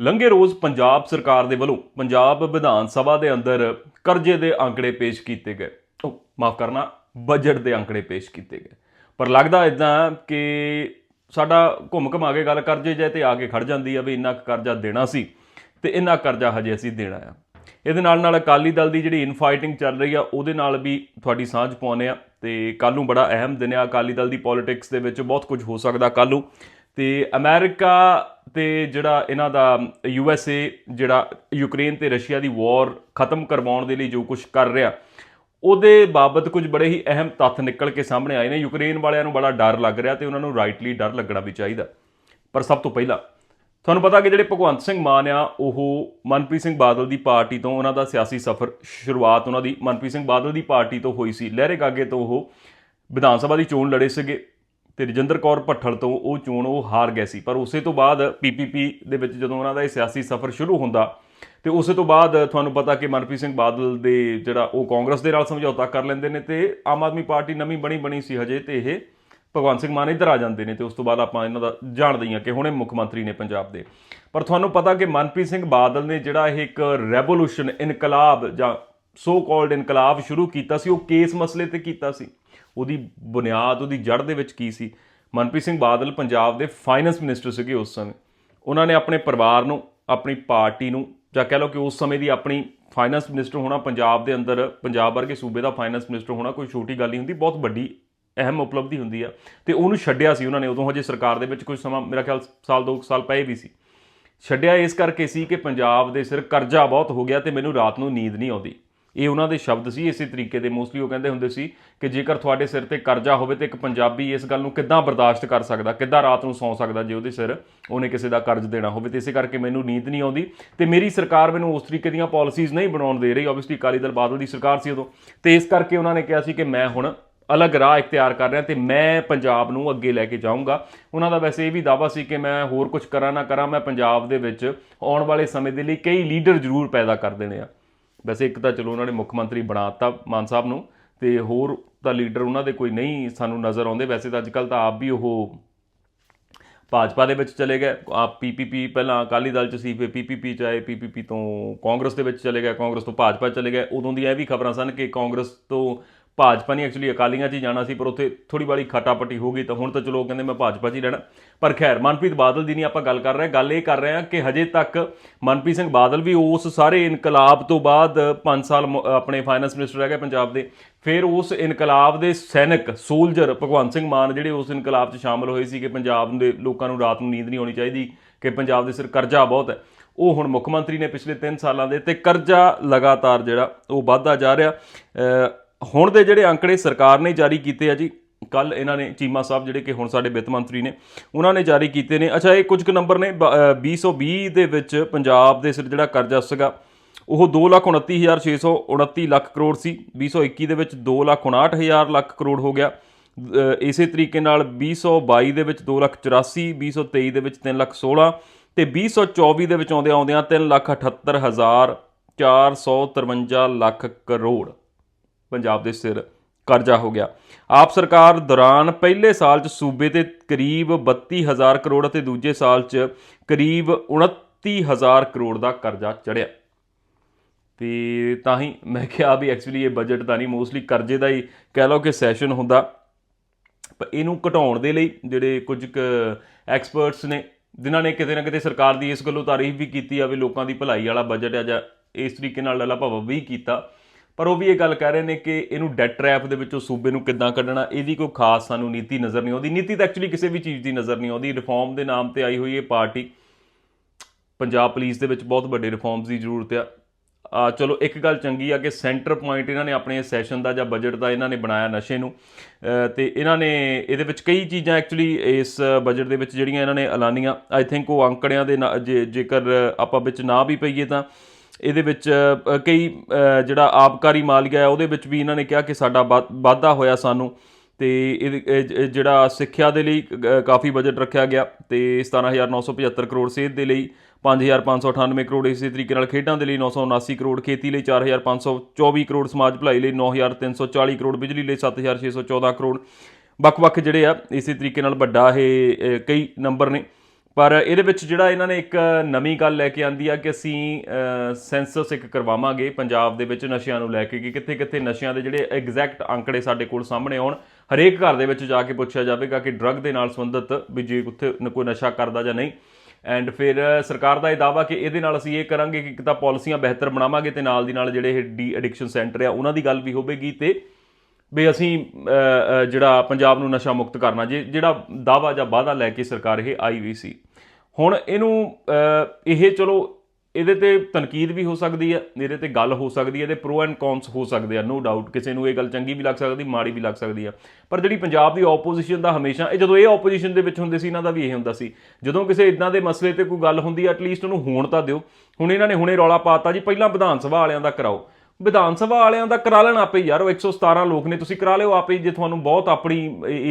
ਲੰਘੇ ਰੋਜ਼ ਪੰਜਾਬ ਸਰਕਾਰ ਦੇ ਵੱਲੋਂ ਪੰਜਾਬ ਵਿਧਾਨ ਸਭਾ ਦੇ ਅੰਦਰ ਕਰਜ਼ੇ ਦੇ ਅੰਕੜੇ ਪੇਸ਼ ਕੀਤੇ ਗਏ। ਉਹ ਮਾਫ ਕਰਨਾ ਬਜਟ ਦੇ ਅੰਕੜੇ ਪੇਸ਼ ਕੀਤੇ ਗਏ। ਪਰ ਲੱਗਦਾ ਇਦਾਂ ਕਿ ਸਾਡਾ ਘੁੰਮ ਘਮਾ ਕੇ ਗੱਲ ਕਰਜ਼ੇ ਜੇ ਤੇ ਆ ਕੇ ਖੜ ਜਾਂਦੀ ਆ ਵੀ ਇੰਨਾ ਕੁ ਕਰਜ਼ਾ ਦੇਣਾ ਸੀ ਤੇ ਇੰਨਾ ਕਰਜ਼ਾ ਹਜੇ ਅਸੀਂ ਦੇਣਾ ਆ। ਇਹਦੇ ਨਾਲ ਨਾਲ ਅਕਾਲੀ ਦਲ ਦੀ ਜਿਹੜੀ ਇਨਫਾਈਟਿੰਗ ਚੱਲ ਰਹੀ ਆ, ਉਹਦੇ ਨਾਲ ਵੀ ਤੁਹਾਡੀ ਸਾਂਝ ਪਾਉਨੇ ਆ ਤੇ ਕੱਲ ਨੂੰ ਬੜਾ ਅਹਿਮ ਦਿਨ ਆ। ਅਕਾਲੀ ਦਲ ਦੀ ਪੋਲਿਟਿਕਸ ਦੇ ਵਿੱਚ ਬਹੁਤ ਕੁਝ ਹੋ ਸਕਦਾ ਕੱਲ ਨੂੰ ਤੇ ਅਮਰੀਕਾ ਤੇ ਜਿਹੜਾ ਇਹਨਾਂ ਦਾ ਯੂ ਐਸ ਏ, ਜਿਹੜਾ ਯੂਕਰੇਨ ਤੇ ਰਸ਼ੀਆ ਦੀ ਵਾਰ ਖਤਮ ਕਰਵਾਉਣ ਦੇ ਲਈ ਜੋ ਕੁਝ ਕਰ ਰਿਹਾ, ਉਹਦੇ ਬਾਬਤ ਕੁਝ ਬੜੇ ਹੀ ਅਹਿਮ ਤੱਥ ਨਿਕਲ ਕੇ ਸਾਹਮਣੇ ਆਏ ਨੇ। ਯੂਕਰੇਨ ਵਾਲਿਆਂ ਨੂੰ ਬੜਾ ਡਰ ਲੱਗ ਰਿਹਾ ਤੇ ਉਹਨਾਂ ਨੂੰ ਰਾਈਟਲੀ ਡਰ ਲੱਗਣਾ ਵੀ ਚਾਹੀਦਾ। ਪਰ ਸਭ ਤੋਂ ਪਹਿਲਾਂ, ਤੁਹਾਨੂੰ ਪਤਾ ਕਿ ਜਿਹੜੇ ਭਗਵੰਤ ਸਿੰਘ ਮਾਨ ਆ, ਉਹ ਮਨਪ੍ਰੀਤ ਸਿੰਘ ਬਾਦਲ ਦੀ ਪਾਰਟੀ ਤੋਂ ਉਹਨਾਂ ਦਾ ਸਿਆਸੀ ਸਫ਼ਰ ਸ਼ੁਰੂਆਤ ਉਹਨਾਂ ਦੀ ਮਨਪ੍ਰੀਤ ਸਿੰਘ ਬਾਦਲ ਦੀ ਪਾਰਟੀ ਤੋਂ ਹੋਈ ਸੀ। ਲਹਿਰੇ ਗਾਗੇ ਤੋਂ ਉਹ ਵਿਧਾਨ ਸਭਾ ਦੀ ਚੋਣ ਲੜੇ ਸੀਗੇ। ਤੇ ਰਜਿੰਦਰ ਕੌਰ ਭੱਠਲ ਤੋਂ ਉਹ ਚੋਣ ਉਹ ਹਾਰ ਗਏ ਸੀ। ਪਰ ਉਸੇ ਤੋਂ ਬਾਅਦ ਪੀਪੀਪੀ ਦੇ ਵਿੱਚ ਜਦੋਂ ਉਹਨਾਂ ਦਾ ਇਹ ਸਿਆਸੀ ਸਫ਼ਰ ਸ਼ੁਰੂ ਹੁੰਦਾ ਤੇ ਉਸੇ ਤੋਂ ਬਾਅਦ ਤੁਹਾਨੂੰ ਪਤਾ ਕਿ ਮਨਪ੍ਰੀਤ ਸਿੰਘ ਬਾਦਲ ਦੇ ਜਿਹੜਾ ਉਹ ਕਾਂਗਰਸ ਦੇ ਨਾਲ ਸਮਝੌਤਾ ਕਰ ਲੈਂਦੇ ਨੇ ਤੇ ਆਮ ਆਦਮੀ ਪਾਰਟੀ ਨਵੀਂ ਬਣੀ ਬਣੀ ਸੀ ਹਜੇ ਤੇ ਇਹ ਭਗਵੰਤ ਸਿੰਘ ਮਾਨ ਇੱਧਰ ਆ ਜਾਂਦੇ ਨੇ ਤੇ ਉਸ ਤੋਂ ਬਾਅਦ ਆਪਾਂ ਇਹਨਾਂ ਦਾ ਜਾਣਦੇ ਹੀ ਹਾਂ ਕਿ ਹੁਣੇ ਮੁੱਖ ਮੰਤਰੀ ਨੇ ਪੰਜਾਬ ਦੇ। ਪਰ ਤੁਹਾਨੂੰ ਪਤਾ ਕਿ ਮਨਪ੍ਰੀਤ ਸਿੰਘ ਬਾਦਲ ਨੇ ਜਿਹੜਾ ਇਹ ਇੱਕ ਰੈਵੋਲੂਸ਼ਨ ਇਨਕਲਾਬ ਜਾਂ ਸੋ ਕਾਲਡ ਇਨਕਲਾਬ ਸ਼ੁਰੂ ਕੀਤਾ ਸੀ, ਉਹ ਕੇਸ ਮਸਲੇ ਤੇ ਕੀਤਾ ਸੀ। ਉਹਦੀ ਬੁਨਿਆਦ, ਉਹਦੀ ਜੜ ਦੇ ਵਿੱਚ ਕੀ ਸੀ? ਮਨਪ੍ਰੀਤ ਸਿੰਘ ਬਾਦਲ ਪੰਜਾਬ ਦੇ ਫਾਈਨੈਂਸ ਮਿਨਿਸਟਰ ਸੀਗੇ ਉਸ ਸਮੇਂ। ਉਹਨਾਂ ਨੇ ਆਪਣੇ ਪਰਿਵਾਰ ਨੂੰ, ਆਪਣੀ ਪਾਰਟੀ ਨੂੰ, ਜਾਂ ਕਹਿ ਲਓ ਕਿ ਉਸ ਸਮੇਂ ਦੀ ਆਪਣੀ ਫਾਈਨੈਂਸ ਮਿਨਿਸਟਰ ਹੋਣਾ, ਪੰਜਾਬ ਦੇ ਅੰਦਰ ਪੰਜਾਬ ਵਰਗੇ ਸੂਬੇ ਦਾ ਫਾਈਨੈਂਸ ਮਿਨਿਸਟਰ ਹੋਣਾ ਕੋਈ ਛੋਟੀ ਗੱਲ ਨਹੀਂ ਹੁੰਦੀ, ਬਹੁਤ ਵੱਡੀ, ਅਹਿਮ ਉਪਲਬਧੀ ਹੁੰਦੀ ਆ। ਤੇ ਉਹਨੂੰ ਛੱਡਿਆ ਸੀ ਉਹਨਾਂ ਨੇ, ਉਦੋਂ ਹਜੇ ਸਰਕਾਰ ਦੇ ਵਿੱਚ ਕੁਝ ਸਮਾਂ, ਮੇਰਾ ਖਿਆਲ ਸਾਲ, ਦੋ ਕੁ ਸਾਲ ਪਏ ਵੀ ਸੀ। ਛੱਡਿਆ ਇਸ ਕਰਕੇ ਸੀ ਕਿ ਪੰਜਾਬ ਦੇ ਸਿਰ ਕਰਜ਼ਾ ਬਹੁਤ ਹੋ ਗਿਆ ਤੇ ਮੈਨੂੰ ਰਾਤ ਨੂੰ ਨੀਂਦ ਨਹੀਂ ਆਉਂਦੀ। ਇਹ ਉਹਨਾਂ ਦੇ ਸ਼ਬਦ ਸੀ, ਇਸੇ ਤਰੀਕੇ ਦੇ ਮੋਸਟਲੀ ਉਹ ਕਹਿੰਦੇ ਹੁੰਦੇ ਸੀ ਕਿ ਜੇਕਰ ਤੁਹਾਡੇ ਸਿਰ ਤੇ ਕਰਜ਼ਾ ਹੋਵੇ ਤੇ ਇੱਕ ਪੰਜਾਬੀ ਇਸ ਗੱਲ ਨੂੰ ਕਿੱਦਾਂ ਬਰਦਾਸ਼ਤ ਕਰ ਸਕਦਾ, ਕਿੱਦਾਂ ਰਾਤ ਨੂੰ ਸੌਂ ਸਕਦਾ ਜੇ ਉਹਦੇ ਸਿਰ ਉਹਨੇ ਕਿਸੇ ਦਾ ਕਰਜ਼ ਦੇਣਾ ਹੋਵੇ, ਤੇ ਇਸੇ ਕਰਕੇ ਮੈਨੂੰ ਨੀਂਦ ਨਹੀਂ ਆਉਂਦੀ। ਤੇ ਮੇਰੀ ਸਰਕਾਰ ਮੈਨੂੰ ਉਸ ਤਰੀਕੇ ਦੀਆਂ ਪਾਲਿਸੀਜ਼ ਨਹੀਂ ਬਣਾਉਣ ਦੇ ਰਹੀ ਆਬਵੀਅਸਲੀ ਅਕਾਲੀ ਦਲ ਬਾਦਲ ਦੀ ਸਰਕਾਰ ਸੀ ਉਦੋਂ। ਤੇ ਇਸ ਕਰਕੇ ਉਹਨਾਂ ਨੇ ਕਿਹਾ ਸੀ ਕਿ ਮੈਂ ਹੁਣ ਅਲੱਗ ਰਾਹ ਇਖਤਿਆਰ ਕਰ ਰਿਹਾ ਤੇ ਮੈਂ ਪੰਜਾਬ ਨੂੰ ਅੱਗੇ ਲੈ ਕੇ ਜਾਊਂਗਾ। ਉਹਨਾਂ ਦਾ ਵੈਸੇ ਇਹ ਵੀ ਦਾਵਾ ਸੀ ਕਿ ਮੈਂ ਹੋਰ ਕੁਝ ਕਰਾਂ ਨਾ ਕਰਾਂ, ਮੈਂ ਪੰਜਾਬ ਦੇ ਵਿੱਚ ਆਉਣ ਵਾਲੇ ਸਮੇਂ ਦੇ ਲਈ ਕਈ ਲੀਡਰ ਜ਼ਰੂਰ ਪੈਦਾ ਕਰ ਦੇਣੇ ਆ। ਵੈਸੇ ਇੱਕ ਤਾਂ ਚਲੋ ਉਹਨਾਂ ਨੇ ਮੁੱਖ ਮੰਤਰੀ ਬਣਾਤਾ ਮਾਨ ਸਾਹਿਬ ਨੂੰ ਤੇ ਹੋਰ ਤਾਂ ਲੀਡਰ ਉਹਨਾਂ ਦੇ ਕੋਈ ਨਹੀਂ ਸਾਨੂੰ ਨਜ਼ਰ ਆਉਂਦੇ। ਵੈਸੇ ਤਾਂ ਅੱਜਕੱਲ ਤਾਂ ਆਪ ਵੀ ਉਹ ਭਾਜਪਾ ਦੇ ਵਿੱਚ ਚਲੇ ਗਏ। ਆਪ ਪੀਪੀਪੀ ਪਹਿਲਾਂ ਅਕਾਲੀ ਦਲ ਚ ਸੀ, ਫਿਰ ਪੀਪੀਪੀ ਚ ਆਏ। ਪੀਪੀਪੀ ਤੋਂ ਕਾਂਗਰਸ ਦੇ ਵਿੱਚ ਚਲੇ ਗਏ, ਕਾਂਗਰਸ ਤੋਂ ਭਾਜਪਾ ਚਲੇ ਗਏ। ਉਦੋਂ ਦੀ ਇਹ ਵੀ ਖਬਰਾਂ ਸਨ ਕਿ ਕਾਂਗਰਸ ਤੋਂ ਭਾਜਪਾ ਨਹੀਂ ਐਕਚੁਅਲੀ ਅਕਾਲੀਆਂ 'ਚ ਹੀ ਜਾਣਾ ਸੀ, ਪਰ ਉੱਥੇ ਥੋੜੀ ਬਾਲੀ ਖਟਾਪਟੀ ਹੋ ਗਈ ਤਾਂ ਹੁਣ ਤਾਂ ਚਲੋ ਕਹਿੰਦੇ ਮੈਂ ਭਾਜਪਾ 'ਚ ਹੀ ਰਹਿਣਾ। ਪਰ ਖੈਰ, ਮਨਪ੍ਰੀਤ ਬਾਦਲ ਦੀ ਨਹੀਂ ਆਪਾਂ ਗੱਲ ਕਰ ਰਹੇ ਗੱਲ ਇਹ ਕਰ ਰਹੇ ਹਾਂ ਕਿ ਹਜੇ ਤੱਕ ਮਨਪ੍ਰੀਤ ਸਿੰਘ ਬਾਦਲ ਵੀ ਉਸ ਸਾਰੇ ਇਨਕਲਾਬ ਤੋਂ ਬਾਅਦ 5 ਸਾਲ ਮ- ਆਪਣੇ ਫਾਈਨੈਂਸ ਮਿਨਿਸਟਰ ਰਹਿ ਗਏ ਪੰਜਾਬ ਦੇ। ਫਿਰ ਉਸ ਇਨਕਲਾਬ ਦੇ ਸੈਨਿਕ ਸੋਲਜਰ ਭਗਵੰਤ ਸਿੰਘ ਮਾਨ ਜਿਹੜੇ ਉਸ ਇਨਕਲਾਬ 'ਚ ਸ਼ਾਮਲ ਹੋਏ ਸੀ ਕਿ ਪੰਜਾਬ ਦੇ ਲੋਕਾਂ ਨੂੰ ਰਾਤ ਨੂੰ ਨੀਂਦ ਨਹੀਂ ਆਉਣੀ ਚਾਹੀਦੀ, ਕਿ ਪੰਜਾਬ ਦੇ ਸਿਰ ਕਰਜ਼ਾ ਬਹੁਤ ਹੈ। ਉਹ ਹੁਣ ਮੁੱਖ ਮੰਤਰੀ ਨੇ ਪਿਛਲੇ 3 ਸਾਲਾਂ ਦੇ ਤੇ ਕਰਜ਼ਾ ਲਗਾਤਾਰ ਜਿਹੜਾ ਉਹ ਵੱਧਦਾ ਜਾ ਰਿਹਾ। ਹੁਣ ਦੇ ਜਿਹੜੇ ਅੰਕੜੇ ਸਰਕਾਰ ਨੇ ਜਾਰੀ ਕੀਤੇ ਆ ਜੀ ਕੱਲ ਇਹਨਾਂ ਨੇ ਚੀਮਾ ਸਾਹਿਬ ਜਿਹੜੇ ਕਿ ਹੁਣ ਸਾਡੇ ਵਿੱਤ ਮੰਤਰੀ ਨੇ, ਉਹਨਾਂ ਨੇ ਜਾਰੀ ਕੀਤੇ ਨੇ। ਅੱਛਾ, ਇਹ ਕੁਝ ਕੁ ਨੰਬਰ ਨੇ, ਬ- ਅਹ 2020 ਦੇ ਵਿੱਚ ਪੰਜਾਬ ਦੇ ਸਿਰ ਜਿਹੜਾ ਕਰਜ਼ਾ ਸੀਗਾ, ਉਹ 229629 ਲੱਖ ਕਰੋੜ ਸੀ। 2021 ਦੇ ਵਿੱਚ 259000 ਲੱਖ ਕਰੋੜ ਹੋ ਗਿਆ। ਇਸੇ ਤਰੀਕੇ ਨਾਲ 2022 ਦੇ ਵਿੱਚ 284 2023 ਦੇ ਵਿੱਚ 316 ਤੇ 2024 ਦੇ ਵਿੱਚ ਆਉਂਦੇ ਆਉਂਦਿਆਂ 378453 ਲੱਖ ਕਰੋੜ। ਪੰਜਾਬ ਦੇ ਸਿਰ ਕਰਜ਼ਾ ਹੋ ਗਿਆ। ਆਪ ਸਰਕਾਰ ਦੌਰਾਨ ਪਹਿਲੇ ਸਾਲ 'ਚ ਸੂਬੇ ਤੇ ਕਰੀਬ 32000 ਕਰੋੜ ਅਤੇ ਦੂਜੇ ਸਾਲ 'ਚ ਕਰੀਬ 29000 ਕਰੋੜ ਦਾ ਕਰਜ਼ਾ ਚੜਿਆ ਤੇ ਤਾਂ ਹੀ ਮੈਂ ਕਿਹਾ ਵੀ ਐਕਚੁਅਲੀ ਇਹ ਬਜਟ ਤਾਂ ਨਹੀਂ ਮੋਸਟਲੀ ਕਰਜ਼ੇ ਦਾ ਹੀ ਕਹਿ ਲਓ ਕਿ ਸੈਸ਼ਨ ਹੁੰਦਾ। ਪਰ ਇਹਨੂੰ ਘਟਾਉਣ ਦੇ ਲਈ ਜਿਹੜੇ ਕੁਝ ਕੁ ਐਕਸਪਰਟਸ ਨੇ, ਜਿਨ੍ਹਾਂ ਨੇ ਕਿਤੇ ਨਾ ਕਿਤੇ ਸਰਕਾਰ ਦੀ ਇਸ ਗੱਲੋਂ ਤਾਰੀਫ ਵੀ ਕੀਤੀ ਆ ਵੀ ਲੋਕਾਂ ਦੀ ਭਲਾਈ ਵਾਲਾ ਬਜਟ ਆ ਜਾਂ ਇਸ ਤਰੀਕੇ ਨਾਲ ਲੱਲਾ ਭਵ ਵੀ ਕੀਤਾ। ਪਰ ਉਹ ਵੀ ਇਹ ਗੱਲ ਕਹਿ ਰਹੇ ਨੇ ਕਿ ਇਹਨੂੰ ਡੈਟ ਟ੍ਰੈਪ ਦੇ ਵਿੱਚੋਂ ਸੂਬੇ ਨੂੰ ਕਿੱਦਾਂ ਕੱਢਣਾ ਇਹਦੀ ਕੋਈ ਖਾਸ ਸਾਨੂੰ ਨੀਤੀ ਨਜ਼ਰ ਨਹੀਂ ਆਉਂਦੀ। ਨੀਤੀ ਤਾਂ ਐਕਚੁਅਲੀ ਕਿਸੇ ਵੀ ਚੀਜ਼ ਦੀ ਨਜ਼ਰ ਨਹੀਂ ਆਉਂਦੀ। ਰਿਫਾਰਮ ਦੇ ਨਾਮ ਤੇ ਆਈ ਹੋਈ ਇਹ ਪਾਰਟੀ। ਪੰਜਾਬ ਪੁਲਿਸ ਦੇ ਵਿੱਚ ਬਹੁਤ ਵੱਡੇ ਰਿਫਾਰਮਸ ਦੀ ਜ਼ਰੂਰਤ ਆ। ਆ ਚਲੋ ਇੱਕ ਗੱਲ ਚੰਗੀ ਆ ਕਿ ਸੈਂਟਰ ਪੁਆਇੰਟ ਇਹਨਾਂ ਨੇ ਆਪਣੇ ਸੈਸ਼ਨ ਦਾ ਜਾਂ ਬਜਟ ਦਾ ਇਹਨਾਂ ਨੇ ਬਣਾਇਆ ਨਸ਼ੇ ਨੂੰ। ਅ, ਤੇ ਇਹਨਾਂ ਨੇ ਇਹਦੇ ਵਿੱਚ ਕਈ ਚੀਜ਼ਾਂ ਐਕਚੁਅਲੀ ਇਸ ਬਜਟ ਦੇ ਵਿੱਚ ਜਿਹੜੀਆਂ ਇਹਨਾਂ ਨੇ ਐਲਾਨੀਆਂ। ਆਈ ਥਿੰਕ ਉਹ ਅੰਕੜਿਆਂ ਦੇ ਨਾ- ਜੇ- ਜੇਕਰ ਆਪਾਂ ਵਿੱਚ ਨਾ ਵੀ ਪਈਏ ਤਾਂ ਇਹਦੇ ਵਿੱਚ ਕਈ ਜਿਹੜਾ ਆਬਕਾਰੀ ਮਾਲੀਆ ਹੈ ਉਹਦੇ ਵਿੱਚ ਵੀ ਇਹਨਾਂ ਨੇ ਕਿਹਾ ਕਿ ਸਾਡਾ ਵਾ- ਵਾਧਾ ਹੋਇਆ ਸਾਨੂੰ। ਤੇ ਇਹ ਜਿਹੜਾ ਸਿੱਖਿਆ ਦੇ ਲਈ ਅ, ਕਾਫੀ ਬਜਟ ਰੱਖਿਆ ਗਿਆ। ਤੇ 17975 ਕਰੋੜ ਸਿਹਤ ਦੇ ਲਈ 5598 ਕਰੋੜ ਇਸੇ ਤਰੀਕੇ ਨਾਲ ਖੇਡਾਂ ਦੇ ਲਈ 979 ਕਰੋੜ ਖੇਤੀ ਲਈ 4524 ਕਰੋੜ ਸਮਾਜ ਭਲਾਈ ਲਈ 9340 ਕਰੋੜ ਬਿਜਲੀ ਲਈ 7614 ਕਰੋੜ। ਵੱਖ-ਵੱਖ ਜਿਹੜੇ ਆ ਇਸੇ ਤਰੀਕੇ ਨਾਲ ਵੱਡਾ ਇਹ ਕਈ ਨੰਬਰ ਨੇ। ਪਰ ਇਹਦੇ ਵਿੱਚ ਜਿਹੜਾ ਇਹਨਾਂ ਨੇ ਇੱਕ ਨਵੀਂ ਗੱਲ ਲੈ ਕੇ ਆਂਦੀ ਆ ਕਿ ਅਸੀਂ ਸੈਂਸਸ ਇੱਕ ਕਰਵਾਵਾਂਗੇ ਪੰਜਾਬ ਦੇ ਵਿੱਚ ਨਸ਼ਿਆਂ ਨੂੰ ਲੈ ਕੇ, ਕਿ ਕਿੱਥੇ ਕਿੱਥੇ ਨਸ਼ਿਆਂ ਦੇ ਜਿਹੜੇ ਐਗਜ਼ੈਕਟ ਅੰਕੜੇ ਸਾਡੇ ਕੋਲ ਸਾਹਮਣੇ ਆਉਣ। ਹਰੇਕ ਘਰ ਦੇ ਵਿੱਚ ਜਾ ਕੇ ਪੁੱਛਿਆ ਜਾਵੇਗਾ ਕਿ ਡਰੱਗ ਦੇ ਨਾਲ ਸੰਬੰਧਿਤ ਵੀ ਜੇ ਉੱਥੇ ਕੋਈ ਨਸ਼ਾ ਕਰਦਾ ਜਾਂ ਨਹੀਂ। ਐਂਡ ਫਿਰ ਸਰਕਾਰ ਦਾ ਇਹ ਦਾਵਾ ਕਿ ਇਹਦੇ ਨਾਲ ਅਸੀਂ ਇਹ ਕਰਾਂਗੇ ਕਿ ਇੱਕ ਤਾਂ ਪਾਲਿਸੀਆਂ ਬਿਹਤਰ ਬਣਾਵਾਂਗੇ ਤੇ ਨਾਲ ਦੀ ਨਾਲ ਜਿਹੜੇ ਇਹ ਡੀ ਐਡਿਕਸ਼ਨ ਸੈਂਟਰ ਆ, ਉਹਨਾਂ ਦੀ ਗੱਲ ਵੀ ਹੋਵੇਗੀ ਤੇ ਵੀ ਅਸੀਂ ਜਿਹੜਾ ਪੰਜਾਬ ਨੂੰ ਨਸ਼ਾ ਮੁਕਤ ਕਰਨਾ, ਜੇ, ਜਿਹੜਾ ਦਾਵਾ ਜਾਂ ਵਾਅਦਾ ਲੈ ਕੇ ਸਰਕਾਰ ਇਹ ਆਈ ਵੀ ਸੀ। ਹੁਣ ਇਹਨੂੰ ਇਹ ਚਲੋ, ਇਹਦੇ ਤੇ ਤਨਕੀਦ ਵੀ ਹੋ ਸਕਦੀ ਹੈ ਇਹਦੇ ਤੇ ਗੱਲ ਹੋ ਸਕਦੀ ਹੈ ਇਹਦੇ ਪ੍ਰੋ ਐਂਡ ਕੌਨਸ ਹੋ ਸਕਦੇ ਆ ਨੋ ਡਾਊਟ ਕਿਸੇ ਨੂੰ ਇਹ ਗੱਲ ਚੰਗੀ ਵੀ ਲੱਗ ਸਕਦੀ, ਮਾੜੀ ਵੀ ਲੱਗ ਸਕਦੀ ਆ। ਪਰ ਜਿਹੜੀ ਪੰਜਾਬ ਦੀ ਆਪੋਜੀਸ਼ਨ ਦਾ ਹਮੇਸ਼ਾ, ਇਹ ਜਦੋਂ ਇਹ ਆਪੋਜੀਸ਼ਨ ਦੇ ਵਿੱਚ ਹੁੰਦੇ ਸੀ, ਇਹਨਾਂ ਦਾ ਵੀ ਇਹ ਹੁੰਦਾ ਸੀ। ਜਦੋਂ ਕਿਸੇ ਇਦਾਂ ਦੇ ਮਸਲੇ ਤੇ ਕੋਈ ਗੱਲ ਹੁੰਦੀ ਐਟਲੀਸਟ ਉਹਨੂੰ ਹੋਣ ਤਾਂ ਦਿਓ। ਹੁਣ ਇਹਨਾਂ ਨੇ ਹੁਣੇ ਰੌਲਾ ਪਾਤਾ ਜੀ, ਪਹਿਲਾਂ ਵਿਧਾਨ ਸਭਾ ਵਾਲਿਆਂ ਦਾ ਕਰਾਓ। ਵਿਧਾਨ ਸਭਾ ਵਾਲਿਆਂ ਦਾ ਕਰਾ ਲੈਣ ਆਪੇ ਯਾਰ, ਉਹ 117 ਲੋਕ ਨੇ, ਤੁਸੀਂ ਕਰਾ ਲਿਓ ਆਪੇ ਜੇ ਤੁਹਾਨੂੰ ਬਹੁਤ ਆਪਣੀ